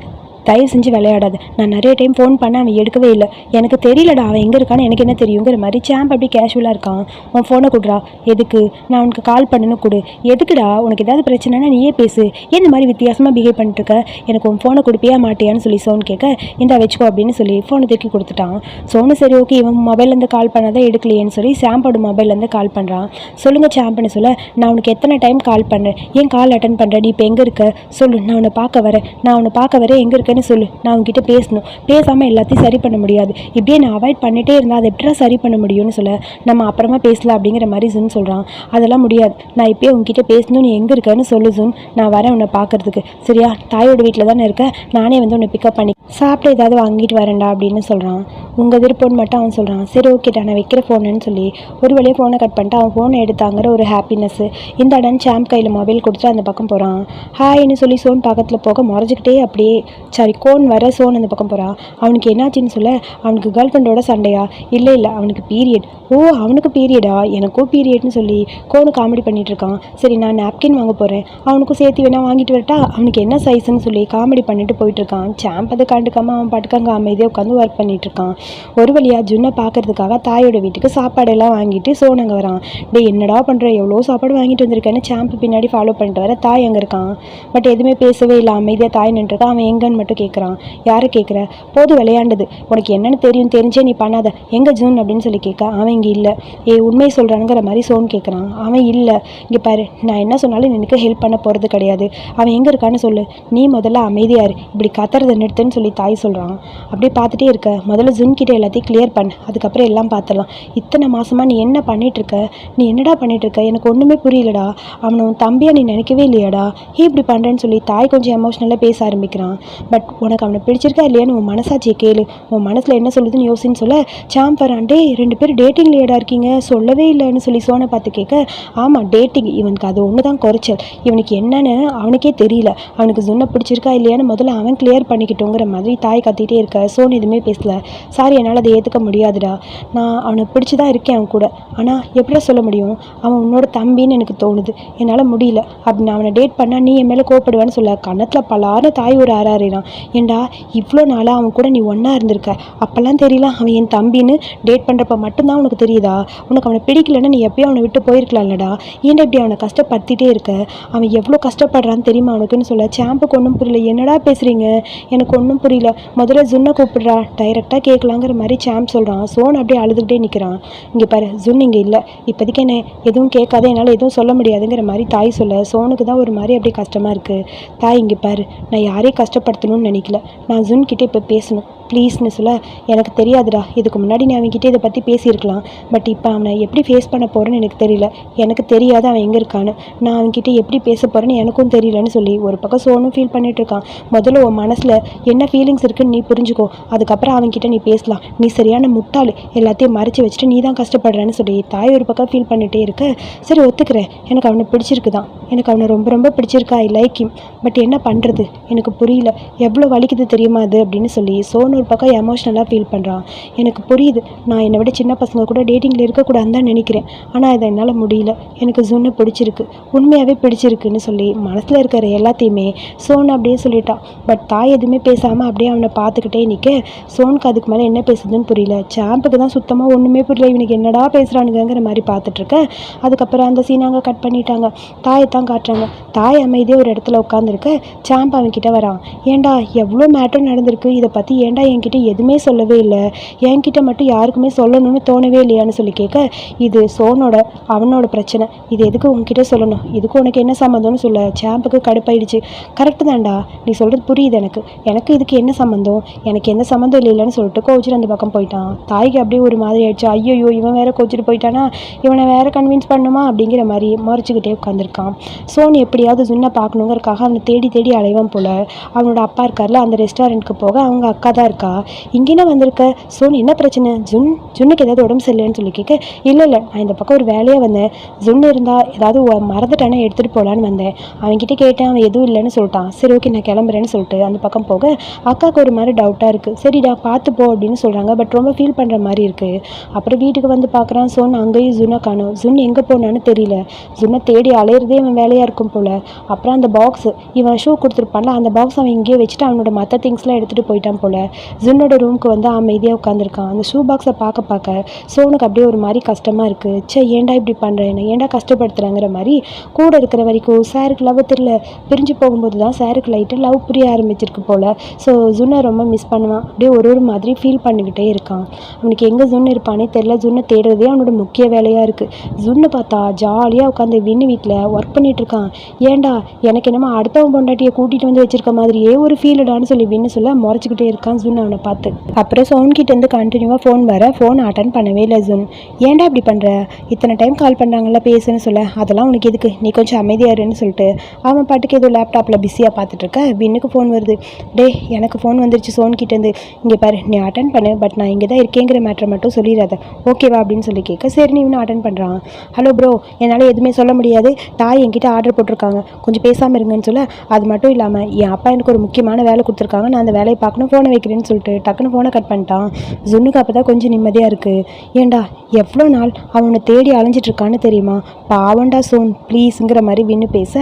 S1: தயவு செஞ்சு விளையாடாது. நான் நிறைய டைம் ஃபோன் பண்ண அவன் எடுக்கவே இல்லை. எனக்கு தெரியலடா அவன் எங்கே இருக்கான்னு எனக்கு என்ன தெரியுங்கிற மாதிரி சாம்ப் அப்படி கேஷுவலாக இருக்கான். உன் ஃபோனை கொடுறா. எதுக்கு? நான் உனக்கு கால் பண்ணணும் கொடு. எதுக்குடா? உனக்கு ஏதாவது பிரச்சனைனா நீயே பேசு. ஏன் இந்த மாதிரி வித்தியாசமாக பிஹேவ் பண்ணிட்டு இருக்க? எனக்கு உன் ஃபோனை கொடுப்பியா மாட்டியான்னு சொல்லி சோன் கேட்க இந்தா வச்சுக்கோ அப்படின்னு சொல்லி ஃபோனை தூக்கி கொடுத்துட்டான். சோனு சரி ஓகே இவன் மொபைல்லேருந்து கால் பண்ணாதான் எடுக்கலையேன்னு சொல்லி சாம்போட மொபைல்லேருந்து கால் பண்ணுறான் சொல்லுங்கள் சாம்ப்னு சொல்ல நான் உனக்கு எத்தனை டைம் கால் பண்ணேன்? ஏன் கால் அட்டன் பண்ணுற நீ இப்போ எங்கே இருக்க? சொல்லு நான் உன்னை பார்க்க வரேன். நான் உன்னை பார்க்க வரேன். எங்கே இருக்க? இருக்கேன்னு சொல்லு. நான் உங்ககிட்ட பேசணும். பேசாமல் எல்லாத்தையும் சரி பண்ண முடியாது. இப்படியே நான் அவாய்ட் பண்ணிட்டே இருந்தால் அதை எப்படிடா சரி பண்ண முடியும்னு சொல்ல. நம்ம அப்புறமா பேசலாம் அப்படிங்கிற மாதிரி ஜுன் சொல்கிறான் அதெல்லாம் முடியாது. நான் இப்போயே உங்ககிட்ட பேசணும். நீ எங்கே இருக்கேன்னு சொல்லு ஜுன் நான் வரேன் உன்னை பார்க்கறதுக்கு. சரியா? தாயோட வீட்டில் தானே இருக்க? நானே வந்து உன்னை பிக்கப் பண்ணி சாப்பிட்டு ஏதாவது வாங்கிட்டு வரேன்டா அப்படின்னு சொல்கிறான் உங்கள் விருப்பம்னு மட்டும் அவன் சொல்கிறான் சரி ஓகேடா நான் வைக்கிற ஃபோனுன்னு சொல்லி ஒரு வழியாக ஃபோனை கட் பண்ணிட்டு அவன் ஃபோனை எடுத்தாங்கிற ஒரு ஹாப்பினஸ்ஸு இந்த அடன் சாம்ப் கையில் மொபைல் கொடுத்துட்டு அந்த பக்கம் போகிறான் ஹாய்னு சொல்லி சோன் பக்கத்தில் போக முறைஞ்சிக்கிட்டே அப்படியே சாரி கோன் வர சோன் அந்த பக்கம் போகிறான் அவனுக்கு என்னாச்சுன்னு சொல்ல அவனுக்கு கேர்ள் ஃப்ரெண்டோட சண்டையா? இல்லை இல்லை அவனுக்கு பீரியட் ஓ அவனுக்கு பீரியடா எனக்கும் பீரியட்னு சொல்லி கோனு காமெடி பண்ணிகிட்டு இருக்கான். சரி நான் நாப்கின் வாங்க போகிறேன் அவனுக்கும் சேர்த்து வேணால் வாங்கிட்டு வரட்டா? அவனுக்கு என்ன சைஸ்ன்னு சொல்லி காமெடி பண்ணிட்டு போயிட்டுருக்கான் சாம்ப் அதை கண்டுக்காமல் அவன் பாட்டுக்கு அங்கே அமைதியாக உட்காந்து ஒர்க் பண்ணிட்டுருக்கான் ஒரு வழியாக ஜுன்னை பார்க்கறதுக்காக தாயோட வீட்டுக்கு சாப்பாடெல்லாம் வாங்கிட்டு சோன் அங்கே வரான். டே என்னடா பண்ணுற எவ்வளோ சாப்பாடு வாங்கிட்டு வந்திருக்கேன்னு சாம்பு பின்னாடி ஃபாலோ பண்ணிட்டு வர தாய் அங்கே இருக்கான். பட் எதுவுமே பேசவே இல்லை. அமைதியாக தாய் நின்றுருக்கான் அவன் எங்கன்னு மட்டும் கேட்குறான் யாரை கேட்குற போது விளையாண்டது. உனக்கு என்னென்னு தெரியும். தெரிஞ்சே நீ பண்ணாத. எங்கே ஜூன்? அப்படின்னு சொல்லி கேட்க அவன் இங்கே இல்லை. ஏ உண்மையை சொல்கிறானுங்கிற மாதிரி சோன் கேட்குறான் அவன் இல்லை. இங்கே பாரு. நான் என்ன சொன்னாலும் எனக்கு ஹெல்ப் பண்ண போகிறது கிடையாது. அவன் எங்கே இருக்கான்னு சொல்லு. நீ முதல்ல அமைதியாரு இப்படி கத்துறதை நிறுத்துன்னு சொல்லி தாய் சொல்கிறான் அப்படியே பார்த்துட்டே இருக்க. முதல்ல ஜுன் கிட்ட எல்லாத்தையும் கிளியர் பண்ணு. அதுக்கப்புறம் எல்லாம் பார்த்துடலாம் இத்தனை மாதமாக நீ என்ன பண்ணிகிட்ருக்க இருக்க நீ என்னடா பண்ணிட்டு இருக்க எனக்கு ஒன்றுமே புரியலடா. அவனை உன் தம்பியாக நீ நினைக்கவே இல்லையாடா? ஹீ இப்படி பண்ணுறேன்னு சொல்லி தாய் கொஞ்சம் எமோஷ்னலாக பேச ஆரம்பிக்கிறான். பட் உனக்கு அவனை பிடிச்சிருக்கா இல்லையான்னு உன் மனசாட்சியை கேளு. உன் மனசில் என்ன சொல்லுதுன்னு யோசின்னு சொல்ல சாம்பரான் டே ரெண்டு பேரும் லேடாக இருக்கீங்க. சொல்லவே இல்லைன்னு சொல்லி சோனை பார்த்து கேட்க ஆமாம் டேட்டிங் இவனுக்கு அது ஒன்று தான் குறைச்சல். இவனுக்கு என்னன்னு அவனுக்கே தெரியல. அவனுக்கு சொன்ன பிடிச்சிருக்கா இல்லையான்னு முதல்ல அவன் கிளியர் பண்ணிக்கிட்டோங்கிற மாதிரி தாய் கத்திட்டே இருக்க. சோன் எதுவுமே பேசல. சாரி என்னால் அதை ஏற்றுக்க முடியாதுடா. நான் அவனை பிடிச்சி தான் இருக்கேன் அவன் கூட. ஆனால் எப்படிடா சொல்ல முடியும்? அவன் உன்னோட தம்பின்னு எனக்கு தோணுது. என்னால் முடியல. அப்படி நான் அவனை டேட் பண்ணால் நீ என் மேலே கோவப்படுவான்னு சொல்ல. கன்னத்தில் பலான தாய் ஒரு ஆறாறினான் ஏண்டா இவ்வளோ நாளாக அவன் கூட நீ ஒன்றா இருந்திருக்க? அப்போல்லாம் தெரியல அவன் என் தம்பின்னு டேட் பண்ணுறப்ப மட்டும்தான் உனக்கு தெரியுதா? உனக்கு அவனை பிடிக்கலன்னா நீ எப்பயும் அவனை விட்டு போயிருக்கலாம்லடா. ஏன்டா இப்படி அவனை கஷ்டப்படுத்திட்டே இருக்க? அவன் எவ்வளோ கஷ்டப்படுறான்னு தெரியுமா அவனுக்குன்னு சொல்ல? சாம்புக்கு ஒன்றும் புரியல. என்னடா பேசுகிறீங்க எனக்கு ஒன்றும் புரியல. முதல்ல ஜுன்னை கூப்பிடுறா. டைரெக்டாக கேட்கலாங்கிற மாதிரி சாம்ப் சொல்கிறான் சோன் அப்படியே அழுதுகிட்டே நிற்கிறான் இங்கே பாரு ஜுன் இங்கே இல்லை. இப்போதைக்கு என்ன எதுவும் கேட்காத என்னால் எதுவும் சொல்ல முடியாதுங்கிற மாதிரி தாய் சொல்ல சோனுக்கு தான் ஒரு மாதிரி அப்படியே கஷ்டமாக இருக்குது தாய் இங்கே பாரு நான் யாரையும் கஷ்டப்படுத்தணும்னு நினைக்கல. நான் ஜுன் கிட்டே இப்போ பேசணும். ப்ளீஸ்னு சொல்ல எனக்கு தெரியாதுடா. இதுக்கு முன்னாடி நான் அவன்கிட்ட இதை பற்றி பேசியிருக்கலாம். பட் இப்போ அவனை எப்படி ஃபேஸ் பண்ண போகிறேன்னு எனக்கு தெரியல. எனக்கு தெரியாது அவன் எங்கே இருக்கான்னு. நான் அவன்கிட்ட எப்படி பேச போகிறேன்னு எனக்கும் தெரியலன்னு சொல்லி ஒரு பக்கம் சோனும் ஃபீல் பண்ணிகிட்டு இருக்கான். முதல்ல உன் மனசில் என்ன ஃபீலிங்ஸ் இருக்குன்னு நீ புரிஞ்சுக்கோ. அதுக்கப்புறம் அவன்கிட்ட நீ பேசலாம். நீ சரியான முட்டாள். எல்லாத்தையும் மறைச்சி வச்சுட்டு நீ தான் கஷ்டப்படுறேன்னு சொல்லி தாய் ஒரு பக்கம் ஃபீல் பண்ணிகிட்டே இருக்க. சரி ஒத்துக்கிறேன். எனக்கு அவனை பிடிச்சிருக்கு தான் எனக்கு அவனை ரொம்ப ரொம்ப பிடிச்சிருக்கா. ஐ லைக் ஹிம் பட் என்ன பண்ணுறது எனக்கு புரியல. எவ்வளோ வலிக்குது தெரியுமா அது? அப்படின்னு சொல்லி சோன் ஒரு பக்கம் எமோஷ்னலாக ஃபீல் பண்ணுறான் எனக்கு புரியுது. நான் என்னை விட சின்ன பசங்க கூட டேட்டிங்கில் இருக்கக்கூடாதுன்னு தான் நினைக்கிறேன். ஆனால் அதை என்னால் முடியல. எனக்கு ஜுன்னு பிடிச்சிருக்கு. உண்மையாகவே பிடிச்சிருக்குன்னு சொல்லி மனசில் இருக்கிற எல்லாத்தையுமே சோன் அப்படியே சொல்லிட்டான். பட் தாய் எதுவுமே பேசாமல் அப்படியே அவனை பார்த்துக்கிட்டே நிற்க சோனுக்கு அதுக்கு மேலே என்ன பேசுதுன்னு புரியல. சாம்புக்கு தான் சுத்தமாக ஒன்றுமே புரியல. இவனுக்கு என்னடா பேசுகிறானுங்கிற மாதிரி பார்த்துட்ருக்கேன் அதுக்கப்புறம் அந்த சீனை அங்கே கட் பண்ணிட்டாங்க. தாயை தான் காட்டுறாங்க. தாய் அமைதியாக ஒரு இடத்துல உட்காந்துருக்க சாம்ப் அவன்கிட்ட வரான். ஏன்டா எவ்வளோ மேட்டர் நடந்திருக்கு? இதை பற்றி ஏன்டா என்கிட்ட எதுவுமே சொல்லவே இல்லை. என்கிட்ட மட்டும் யாருக்குமே சொல்லணும்னு தோணவே இல்லையான்னு சொல்லி கேட்க இது சோனோட அவனோட பிரச்சனை. இது எதுக்கு உன்கிட்ட சொல்லணும்? இதுக்கு உனக்கு என்ன சம்மந்தம்னு சொல்ல. சாம்புக்கு கடுப்பாயிடுச்சு. கரெக்டு தான்டா. நீ சொல்கிறது புரியுது எனக்கு. எனக்கு இதுக்கு என்ன சம்மந்தம் எனக்கு எந்த சம்மந்தம் இல்லைன்னு சொல்லிட்டு கோச்சிட்டு அந்த பக்கம் போயிட்டான். தாய்க்கு அப்படியே ஒரு மாதிரி ஆயிடுச்சு. ஐயோ இவன் வேற கோச்சிட்டு போயிட்டானா? இவனை வேற கன்வின்ஸ் பண்ணுமா? அப்படிங்கிற மாதிரி மறைச்சிக்கிட்டே உட்காந்துருக்கான் சோனி எப்படியாவது ஜுன்னை பார்க்கணுங்கிறக்காக அவனை தேடி தேடி அலைவான் போல. அவனோட அப்பா இருக்கார்ல அந்த ரெஸ்டாரண்ட்க்கு போக அவங்க அக்கா தான் இருக்கா. இங்கேனா வந்திருக்க? சோனி என்ன பிரச்சனை? ஜுன் ஜுன்னுக்கு ஏதாவது உடம்பு சரியில்லைன்னு சொல்லி கேட்க இல்லை இல்லை நான் இந்த பக்கம் ஒரு வேலையாக வந்தேன். ஜுன் இருந்தால் ஏதாவது மறந்துட்டானே எடுத்துகிட்டு போகலான்னு வந்தேன். அவன்கிட்ட கேட்டேன் அவன் எதுவும் இல்லைன்னு சொல்லிட்டான். சரி ஓகே நான் கிளம்புறேன்னு சொல்லிட்டு அந்த பக்கம் போக அக்காவுக்கு ஒரு மாதிரி டவுட்டாக இருக்குது சரிடா பார்த்து போ அப்படின்னு சொல்கிறாங்க பட் ரொம்ப ஃபீல் பண்ணுற மாதிரி இருக்குது அப்புறம் வீட்டுக்கு வந்து பார்க்குறான் சோன் அங்கேயும் ஜுனை காணும். ஜுன் எங்கே போனான்னு தெரியல. ஜுனை தேடி அலையிறதே இவன் வேலையாக இருக்கும் போல். அப்புறம் அந்த பாக்ஸ் இவன் ஷூ கொடுத்துருப்பான்ல அந்த பாக்ஸ் அவன் இங்கேயே வச்சுட்டு அவனோட மற்ற திங்ஸ்லாம் எடுத்துகிட்டு போயிட்டான் போல். ஜுன்னோட ரூமுக்கு வந்து அமைதியாக உட்காந்துருக்கான் அந்த ஷூ பாக்ஸை பார்க்க பார்க்க சோனுக்கு அப்படியே ஒரு மாதிரி கஷ்டமாக இருக்குது ச்சே ஏன்டா இப்படி பண்ணுறேன் ஏன்டா கஷ்டப்படுத்துறாங்கிற மாதிரி கூட இருக்கிற வரைக்கும் சாருக்கு லவ் தெரியல. பிரிஞ்சு போகும்போது தான் சாருக்கு லைட்டாக லவ் புரிய ஆரம்பிச்சிருக்கு போல். ஸோ ஜுனை ரொம்ப மிஸ் பண்ணுவான். அப்படியே ஒரு ஒரு மாதிரி ஃபீல் பண்ணிக்கிட்டே இருக்கான். அவனுக்கு எங்கே ஜுன் இருப்பானே தெரில ஜுன்னை தேடுறதே அவனோட முக்கிய வேலையாக இருக்குது ஜுன்னு பார்த்தா ஜாலியாக உட்காந்து வின்னு வீட்டில் ஒர்க் பண்ணிகிட்டு இருக்கான். ஏன்டா எனக்கு என்னமோ அடுத்தவன் பொண்டாட்டியை கூட்டிகிட்டு வந்து வச்சிருக்க மாதிரியே ஒரு ஃபீல்டான்னு சொல்லி வின்னு சொல்ல முறைச்சிக்கிட்டே இருக்கான் ஜுன் அவனை பார்த்து. அப்புறம் சவுன் கிட்ட கண்டினியூவாக ஃபோன் வர ஃபோன் அட்டன் பண்ணவே இல்லை ஜுன் ஏன்டா இப்படி பண்ணுற இத்தனை டைம் கால் பண்ணுறாங்கல்ல பேசுன்னு சொல்ல. அதெல்லாம் உனக்கு எதுக்கு? நீ கொஞ்சம் அமைதியாக இருன்னு சொல்லிட்டு. அவன் பாட்டுக்கு ஏதோ லேப்டாப்பில் பிஸியாக பார்த்துட்டு இருக்க. வின்னுக்கு ஃபோன் வருது. டேய் எனக்கு ஃபோன் வந்துருச்சு சோன்கிட்டேருந்து இங்கே பாரு நீ அட்டன் அட்டன் பண்ணு பட் நான் இங்கே தான் இருக்கேங்கிற மேட்ரை மட்டும் சொல்லிடாத. ஓகேவா அப்படின்னு சொல்லி கேட்க சரி நீ இன்னும் அட்டன் பண்ணுறான் ஹலோ ப்ரோ என்னால் எதுவுமே சொல்ல முடியாது. தாய் என்கிட்ட ஆர்டர் போட்டிருக்காங்க. கொஞ்சம் பேசாமல் இருங்கன்னு சொல்ல அது மட்டும் இல்லாமல் என் அப்பா எனக்கு ஒரு முக்கியமான வேலை கொடுத்துருக்காங்க. நான் அந்த வேலையை பார்க்கணும் ஃபோனை வைக்கிறேன்னு சொல்லிட்டு டக்குன்னு ஃபோனை கட் பண்ணிட்டான். ஜுன்னுக்கு அப்போ தான் கொஞ்சம் நிம்மதியாக இருக்குது ஏன்டா எவ்வளோ நாள் அவனை தேடி அலைஞ்சிட்டு இருக்கான்னு தெரியுமா? பாவண்டா சோன் ப்ளீஸுங்கிற மாதிரி வின்னு பேச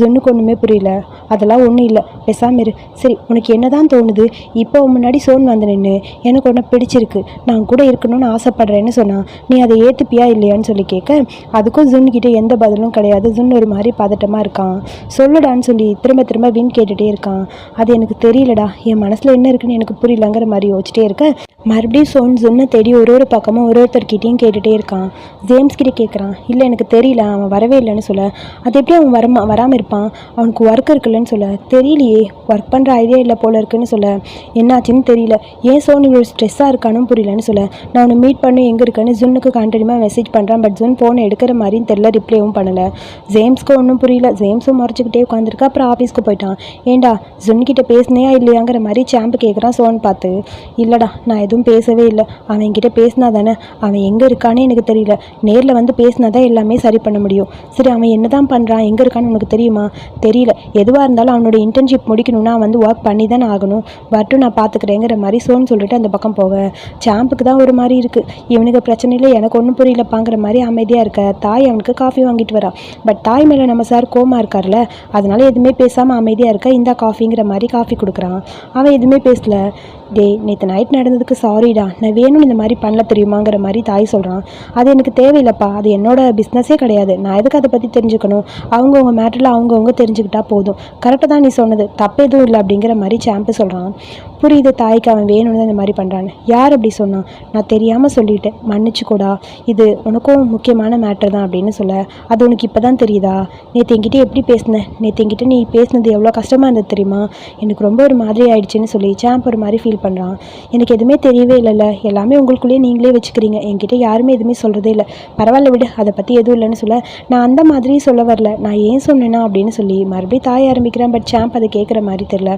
S1: ஜுன்னுக்கு ஒன்றுமே புரியல. அதெல்லாம் ஒன்றும் இல்லை. பேசாமல் இரு. சரி உனக்கு என்ன தான் தோணுது? இப்போ முன்னாடி சோன் வந்து நின்று எனக்கு ஒன்று பிடிச்சிருக்கு. நான் கூட இருக்கணும்னு ஆசைப்பட்றேன்னு சொன்னான் நீ அதை ஏற்றுப்பியா இல்லையான்னு சொல்லி கேட்க அதுக்கும் ஜுன்கிட்ட எந்த பதிலும் கிடையாது. ஜுன் ஒரு மாதிரி பதட்டமாக இருக்கான். சொல்லுடான்னு சொல்லி திரும்ப திரும்ப வின் கேட்டுகிட்டே இருக்கான். அது எனக்கு தெரியலடா. என் மனசில் என்ன இருக்குன்னு எனக்கு புரியலங்கிற மாதிரி யோசிச்சிட்டே இருக்க. மறுபடியும் சோன் ஜுன்னை தேடி ஒரு ஒரு பக்கமும் ஒரு ஒருத்தர்கிட்டையும் கேட்டுகிட்டே இருக்கான். ஜேம்ஸ் கிட்டே கேட்குறான் இல்லை எனக்கு தெரியல அவன் வரவே இல்லைன்னு சொல்ல. அது எப்படி அவன் வரமா வராமல் இருப்பான்? அவனுக்கு ஒர்க் இருக்குல்லன்னு சொல்ல. தெரியலையே ஒர்க் பண்ணுற ஐடியா இல்லை போல இருக்குன்னு சொல்ல. என்னாச்சுன்னு தெரியல. ஏன் சோன் இவ்வளோ ஸ்ட்ரெஸ்ஸாக இருக்கானும் புரியலன்னு சொல்ல. நான் அவனை மீட் பண்ணி எங்கே இருக்கேன்னு ஜுன்னுக்கு கண்டினியூமாக மெசேஜ் பண்ணுறான் பட் ஜுன் ஃபோனை எடுக்கிற மாதிரியும் தெரில ரிப்ளைவும் பண்ணலை. ஜேம்ஸ்க்கு ஒன்றும் புரியல. ஜேம்ஸும் மறைச்சிக்கிட்டே உட்காந்துருக்கா அப்புறம் ஆஃபீஸ்க்கு போயிட்டான். ஏண்டா ஜுன்கிட்ட பேசினையா இல்லையாங்கிற மாதிரி சாம்பு கேட்குறான் சோன் பார்த்து. இல்லைடா நான் எதுவும் பேசவே இல்லை. அவன் என்கிட்ட பேசினா தானே அவன் எங்கே இருக்கானே எனக்கு தெரியல. நேரில் வந்து பேசினா தான் எல்லாமே சரி பண்ண முடியும். சரி அவன் என்ன தான் பண்ணுறான் எங்கே இருக்கான்னு உனக்கு தெரியுமா? தெரியல. எதுவாக இருந்தாலும் அவனோட இன்டர்ன்ஷிப் முடிக்கணும்னா அவன் வந்து ஒர்க் பண்ணி தானே ஆகணும். வரட்டும் நான் பார்த்துக்கிறேங்கிற மாதிரி சோன்னு சொல்லிட்டு அந்த பக்கம் போக. சாம்புக்கு தான் ஒரு மாதிரி இருக்குது இவனுக்கு பிரச்சனை இல்லை எனக்கு ஒன்றும் புரியலப்பாங்கிற மாதிரி அமைதியாக இருக்க. தாய் அவனுக்கு காஃபி வாங்கிட்டு வரா. பட் தாய் மேலே நம்ம சார் கோமா இருக்கார்ல அதனால எதுவுமே பேசாமல் அமைதியாக இருக்க. இந்த காஃபிங்கிற மாதிரி காஃபி கொடுக்குறான். அவன் எதுவுமே பேசல. டேய் நேற்று நைட் நடந்ததுக்கு சாரிடா நான் வேணும்னு இந்த மாதிரி பண்ணல தெரியுமாங்கிற மாதிரி தாய் சொல்கிறான் அது எனக்கு தேவையில்லைப்பா. அது என்னோட பிஸ்னஸே கிடையாது. நான் எதுக்கு அதை பற்றி தெரிஞ்சுக்கணும்? அவங்கவுங்க மேட்டரில் அவங்கவுங்க தெரிஞ்சுக்கிட்டா போதும். கரெக்டாக தான் நீ சொன்னது. தப்பு எதுவும் இல்லை அப்படிங்கிற மாதிரி சாம்பு சொல்கிறான் புரியுது தாய்க்கு அவன் வேணும்னு தான் இந்த மாதிரி பண்ணுறான்னு யார் அப்படி சொன்னான் நான் தெரியாமல் சொல்லிட்டேன். மன்னிச்சுக்கூடா. இது உனக்கும் முக்கியமான மேட்டர் தான் அப்படின்னு சொல்ல. அது உனக்கு இப்போ தான் தெரியுதா? நேற்று என்கிட்ட எப்படி பேசினேன் நேற்று என்கிட்ட நீ பேசினது எவ்வளோ கஷ்டமாக இருந்தது தெரியுமா? எனக்கு ரொம்ப ஒரு மாதிரி ஆயிடுச்சுன்னு சொல்லி சாம்ப் ஒரு மாதிரி ஃபீல் பண்ணுறான் எனக்கு எதுவுமே தெரியவே இல்லைல்ல. எல்லாமே உங்களுக்குள்ளேயே நீங்களே வச்சுக்கிறீங்க. என்கிட்ட யாருமே எதுவுமே சொல்கிறதே இல்லை. பரவாயில்ல விடு. அதை பற்றி எதுவும் இல்லைன்னு சொல்ல. நான் அந்த மாதிரி சொல்ல வரல. நான் ஏன் சொன்னேன்னா அப்படின்னு சொல்லி மறுபடியும் தாய் ஆரம்பிக்கிறேன். பட் சாம்ப் அதை கேட்குற மாதிரி தெரில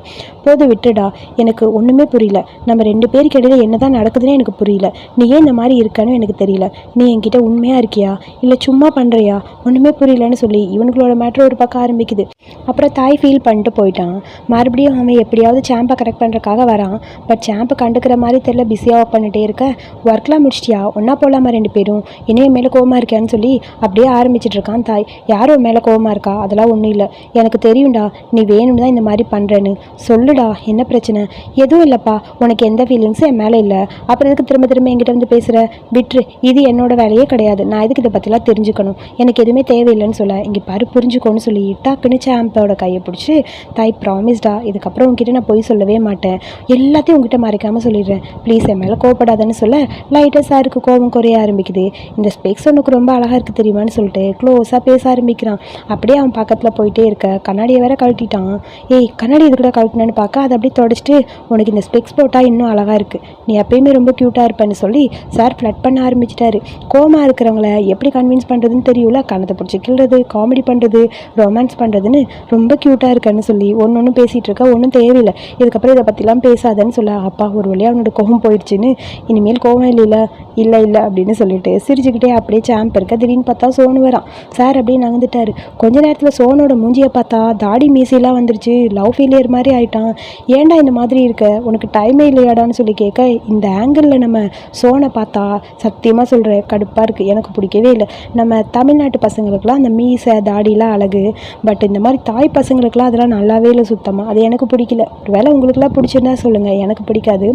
S1: போது விட்டுடா. எனக்கு ஒன்றுமே புரியல. நம்ம ரெண்டு பேருக்கு இடையில என்ன தான் நடக்குதுன்னு எனக்கு புரியல. நீ ஏன் இந்த மாதிரி இருக்கன்னு எனக்கு தெரியல. நீ என்கிட்ட உண்மையாக இருக்கியா? இல்லை சும்மா பண்ணுறியா ஒன்றுமே புரியலன்னு சொல்லி இவனுங்களோட மேட்ரு ஒரு பக்கம் ஆரம்பிக்குது. அப்புறம் தாய் ஃபீல் பண்ணிட்டு போயிட்டான். மறுபடியும் அவன் எப்படியாவது சாம்பை கரெக்ட் பண்ணுறக்காக வரான். பட் சாம்பை கண்டுக்கிற மாதிரி தெரில பிஸியாக ஒர்க் பண்ணிட்டே இருக்க. ஒர்க்லாம் முடிச்சிட்டியா? ஒன்றா போகலாமா ரெண்டு பேரும்? இனியும் மேலே கோவமாக இருக்கியான்னு சொல்லி அப்படியே ஆரம்பிச்சிட்டு இருக்கான் தாய். யாரும் மேலே கோவமாக இருக்கா? அதெல்லாம் ஒன்றும் இல்லை. எனக்கு தெரியும்டா நீ வேணும்னு தான் இந்த மாதிரி பண்ணுறேன்னு சொல்லுடா என்ன பிரச்சனை? எதுவும் இல்லைப்பா. உனக்கு எந்த ஃபீலிங்ஸும் என் மேலே இல்லை. அப்புறம் எதுக்கு திரும்ப திரும்ப என்கிட்ட வந்து பேசுகிற விட்ரு இது என்னோட வேலையே கிடையாது. நான் எதுக்கு இதை பற்றிலாம் தெரிஞ்சுக்கணும்? எனக்கு எதுவுமே தேவையில்லைன்னு சொல்ல. இங்கே பாரு புரிஞ்சுக்கோன்னு சொல்லி டக்குன்னு சாம்போட கையை பிடிச்சி தாய் ப்ராமிஸ்டா இதுக்கப்புறம் உங்ககிட்ட நான் போய் சொல்லவே மாட்டேன். எல்லாத்தையும் உங்ககிட்ட மறைக்காமல் சொல்லிடுறேன். ப்ளீஸ் என் மேலே கோவப்படாதன்னு சொல்ல லைட்டாக சாருக்கு கோபம் குறைய ஆரம்பிக்குது. இந்த ஸ்பெக்ஸ் உனக்கு ரொம்ப அழகாக இருக்குது தெரியுமான்னு சொல்லிட்டு க்ளோஸாக பேச ஆரம்பிக்கிறான். அப்படியே அவன் பக்கத்தில் போயிட்டே இருக்க. கண்ணாடியை வேற கழட்டிட்டான். ஏய் கண்ணாடி எதுக்கூட கழட்டினேன்னு பார்க்க அதை அப்படியே தொடச்சிட்டு உனக்கு இந்த ஸ்பெக்ஸ் போட்டால் இன்னும் அழகாக இருக்குது நீ எப்பயுமே ரொம்ப க்யூட்டாக இருப்பேன்னு சொல்லி சார் ஃப்ளட் பண்ண ஆரம்பிச்சிட்டாரு. கோமா இருக்கிறவங்கள எப்படி கன்வின்ஸ் பண்ணுறதுன்னு தெரியல கணத்தை பிடிச்சி கிள்றது காமெடி பண்ணுறது ரொமான்ஸ் பண்ணுறதுன்னு ரொம்ப க்யூட்டாக இருக்கேன்னு சொல்லி ஒன்று ஒன்று பேசிகிட்டு இருக்கா? ஒன்றும் தேவையில்லை. இதுக்கப்புறம் இதை பற்றிலாம் பேசாதன்னு சொல்ல அப்பா ஒரு வழியாக அவனோட கோபம் போயிடுச்சுன்னு இனிமேல் கோவம் இல்லைல்ல இல்லை இல்லை அப்படின்னு சொல்லிட்டு சிரிச்சுக்கிட்டே அப்படியே சாம்ப் இருக்க. திடீர்னு பார்த்தா சோனு வரான். சார் அப்படியே நகர்ந்துட்டாரு. கொஞ்ச நேரத்தில் சோனோட மூஞ்சியை பார்த்தா தாடி மீசையெல்லாம் வந்துருச்சு. லவ் ஃபெயிலியர் மாதிரி ஆயிட்டான். ஏன்டா இந்த மாதிரி இருக்க உனக்கு டைமே இல்லையாடான்னு சொல்லி கேட்க இந்த ஆங்கிளில் நம்ம சோனை பார்த்தா சத்தியமாக சொல்கிறேன் கடுப்பாக இருக்குது எனக்கு பிடிக்கவே இல்லை. நம்ம தமிழ்நாட்டு பசங்களுக்குலாம் அந்த மீசை தாடிலாம் அழகு. பட் இந்த மாதிரி தாய் பசங்களுக்குலாம் அதெல்லாம் நல்லாவே இல்லை சுத்தமாக அது எனக்கு பிடிக்கல. ஒரு வேலை உங்களுக்குலாம் பிடிச்சிருந்தா சொல்லுங்கள் எனக்கு பிடிக்காது.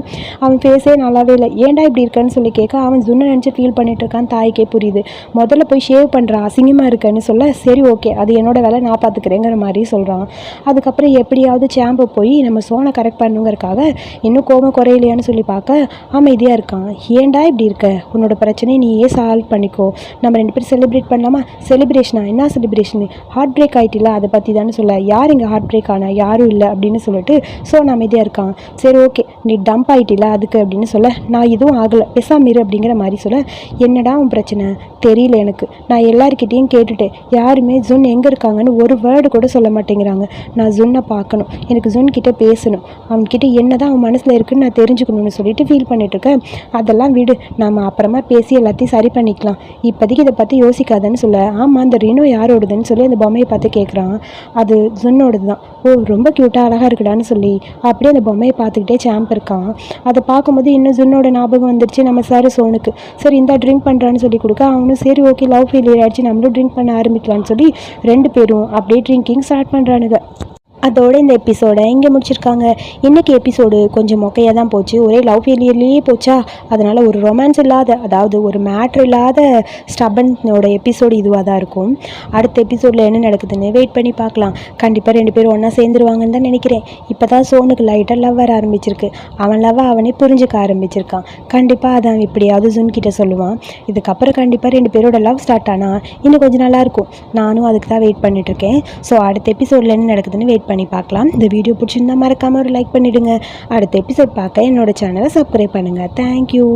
S1: அவன் ஃபேஸே நல்லாவே இல்லை. ஏன்டா இப்படி இருக்கன்னு சொல்லி கேட்க அவன் சுண்ண நினச்சி ஃபீல் பண்ணிட்டு இருக்கான். தாய்க்கே புரியுது. முதல்ல போய் ஷேவ் பண்ணுற அசிங்கமாக இருக்கேன்னு சொல்ல சரி ஓகே அது என்னோட வேலை. நான் பார்த்துக்கிறேங்கிற மாதிரி சொல்கிறான் அதுக்கப்புறம் எப்படியாவது சாம்பு போய் நம்ம சோனை கரெக்ட் பண்ணுங்கிறக்காக இன்னும் கோபம் குறையலையான்னு சொல்லி பார்க்க அமைதியாக இருக்கான். ஏன்டா இப்படி இருக்க? உன்னோட பிரச்சனையை நீயே சால்வ் பண்ணிக்கோ. நம்ம ரெண்டு பேரும் செலிப்ரேட் பண்ணலாமா? செலிப்ரேஷனா என்ன செலிப்ரேஷன் ஹார்ட் பிரேக் ஆகிட்டில்ல அதை பற்றி தானே சொல்ல. யார் இங்கே ஹார்ட் பிரேக் ஆனா? யாரும் இல்லை அப்படின்னு சொல்லிட்டு சோன் அமைதியாக இருக்கான். சரி ஓகே நீ டம்ப் ஆகிட்டில்ல அதுக்கு அப்படின்னு சொல்ல. நான் எதுவும் ஆகலை. பெசாமிரு அப்படிங்கிற மாதிரி சொல்ல. என்னடா உன் பிரச்சனை? தெரியல எனக்கு. நான் எல்லாருக்கிட்டேயும் கேட்டுட்டேன். யாருமே ஜுன் எங்கே இருக்காங்கன்னு ஒரு வேர்டு கூட சொல்ல மாட்டேங்கிறாங்க. நான் ஜுன்னை பார்க்கணும். எனக்கு ஜுன் கிட்டே பேசணும். அவன்கிட்ட என்ன தான் அவன் மனசில் இருக்குன்னு நான் தெரிஞ்சுக்கணும்னு சொல்லிட்டு ஃபீல் பண்ணிட்டுருக்கேன் அதெல்லாம் விடு. நம்ம அப்புறமா பேசி எல்லாத்தையும் சரி பண்ணிக்கலாம். இப்போதைக்கு இதை பற்றி யோசிக்காதன்னு சொல்ல. ஆமாம் அந்த ரினோ யாரோடதுன்னு சொல்லி அந்த பொம்மையை பார்த்து கேட்குறான் அது ஜுன்னோடது தான் ஓ ரொம்ப க்யூட்டாக அழகாக இருக்குடான்னு சொல்லி அப்படியே அந்த பொம்மையை பார்த்துக்கிட்டே சாம்ப் இருக்கான். அதை பார்க்கும்போது இன்னும் ஜுன்னோட ஞாபகம் வந்துருச்சு. நம்ம சார் சோனுக்கு. சரி இந்த ட்ரிங்க் பண்ணுறான்னு சொல்லி கொடுக்க. அவனும் சரி ஓகே லவ் ஃபெயிலியர் ஆயிடுச்சு. நம்மளும் ட்ரிங்க் பண்ண ஆரம்பிக்கலாம்னு சொல்லி ரெண்டு பேரும் அப்படியே ட்ரிங்கிங் ஸ்டார்ட் பண்ணுறானுங்க அதோட இந்த எபிசோடை இங்கே முடிச்சிருக்காங்க. இன்றைக்கி எபிசோடு கொஞ்சம் மொக்கையாக தான் போச்சு. ஒரே லவ் ஃபெயிலியர்லேயே போச்சா? அதனால் ஒரு ரொமான்ஸ் இல்லாத அதாவது ஒரு மேட்ரு இல்லாத ஸ்டபனோட எபிசோடு இதுவாக தான் இருக்கும். அடுத்த எபிசோடில் என்ன நடக்குதுன்னு வெயிட் பண்ணி பார்க்கலாம். கண்டிப்பாக ரெண்டு பேரும் ஒன்றா சேர்ந்துருவாங்கன்னு தான் நினைக்கிறேன். இப்போ தான் சோனுக்கு லைட்டாக லவ் வர ஆரம்பிச்சிருக்கு. அவன் லவ் அவனே புரிஞ்சுக்க ஆரம்பிச்சிருக்கான். கண்டிப்பாக அதை அவன் எப்படியாவது கிட்ட சொல்லுவான். இதுக்கப்புறம் கண்டிப்பாக ரெண்டு பேரோட லவ் ஸ்டார்ட் ஆனால் இன்னும் கொஞ்சம் நல்லாயிருக்கும் நானும் அதுக்கு தான் வெயிட் பண்ணிகிட்ருக்கேன் ஸோ அடுத்த எபிசோடில் என்ன நடக்குதுன்னு வெயிட் பண்ணி பார்க்கலாம். இந்த வீடியோ பிடிச்சிருந்தா மறக்காமல் ஒரு லைக் பண்ணிவிடுங்க அடுத்த எபிசோட் பார்க்க என்னோட சேனலை சப்ஸ்கிரைப் பண்ணுங்கள் தேங்க்யூ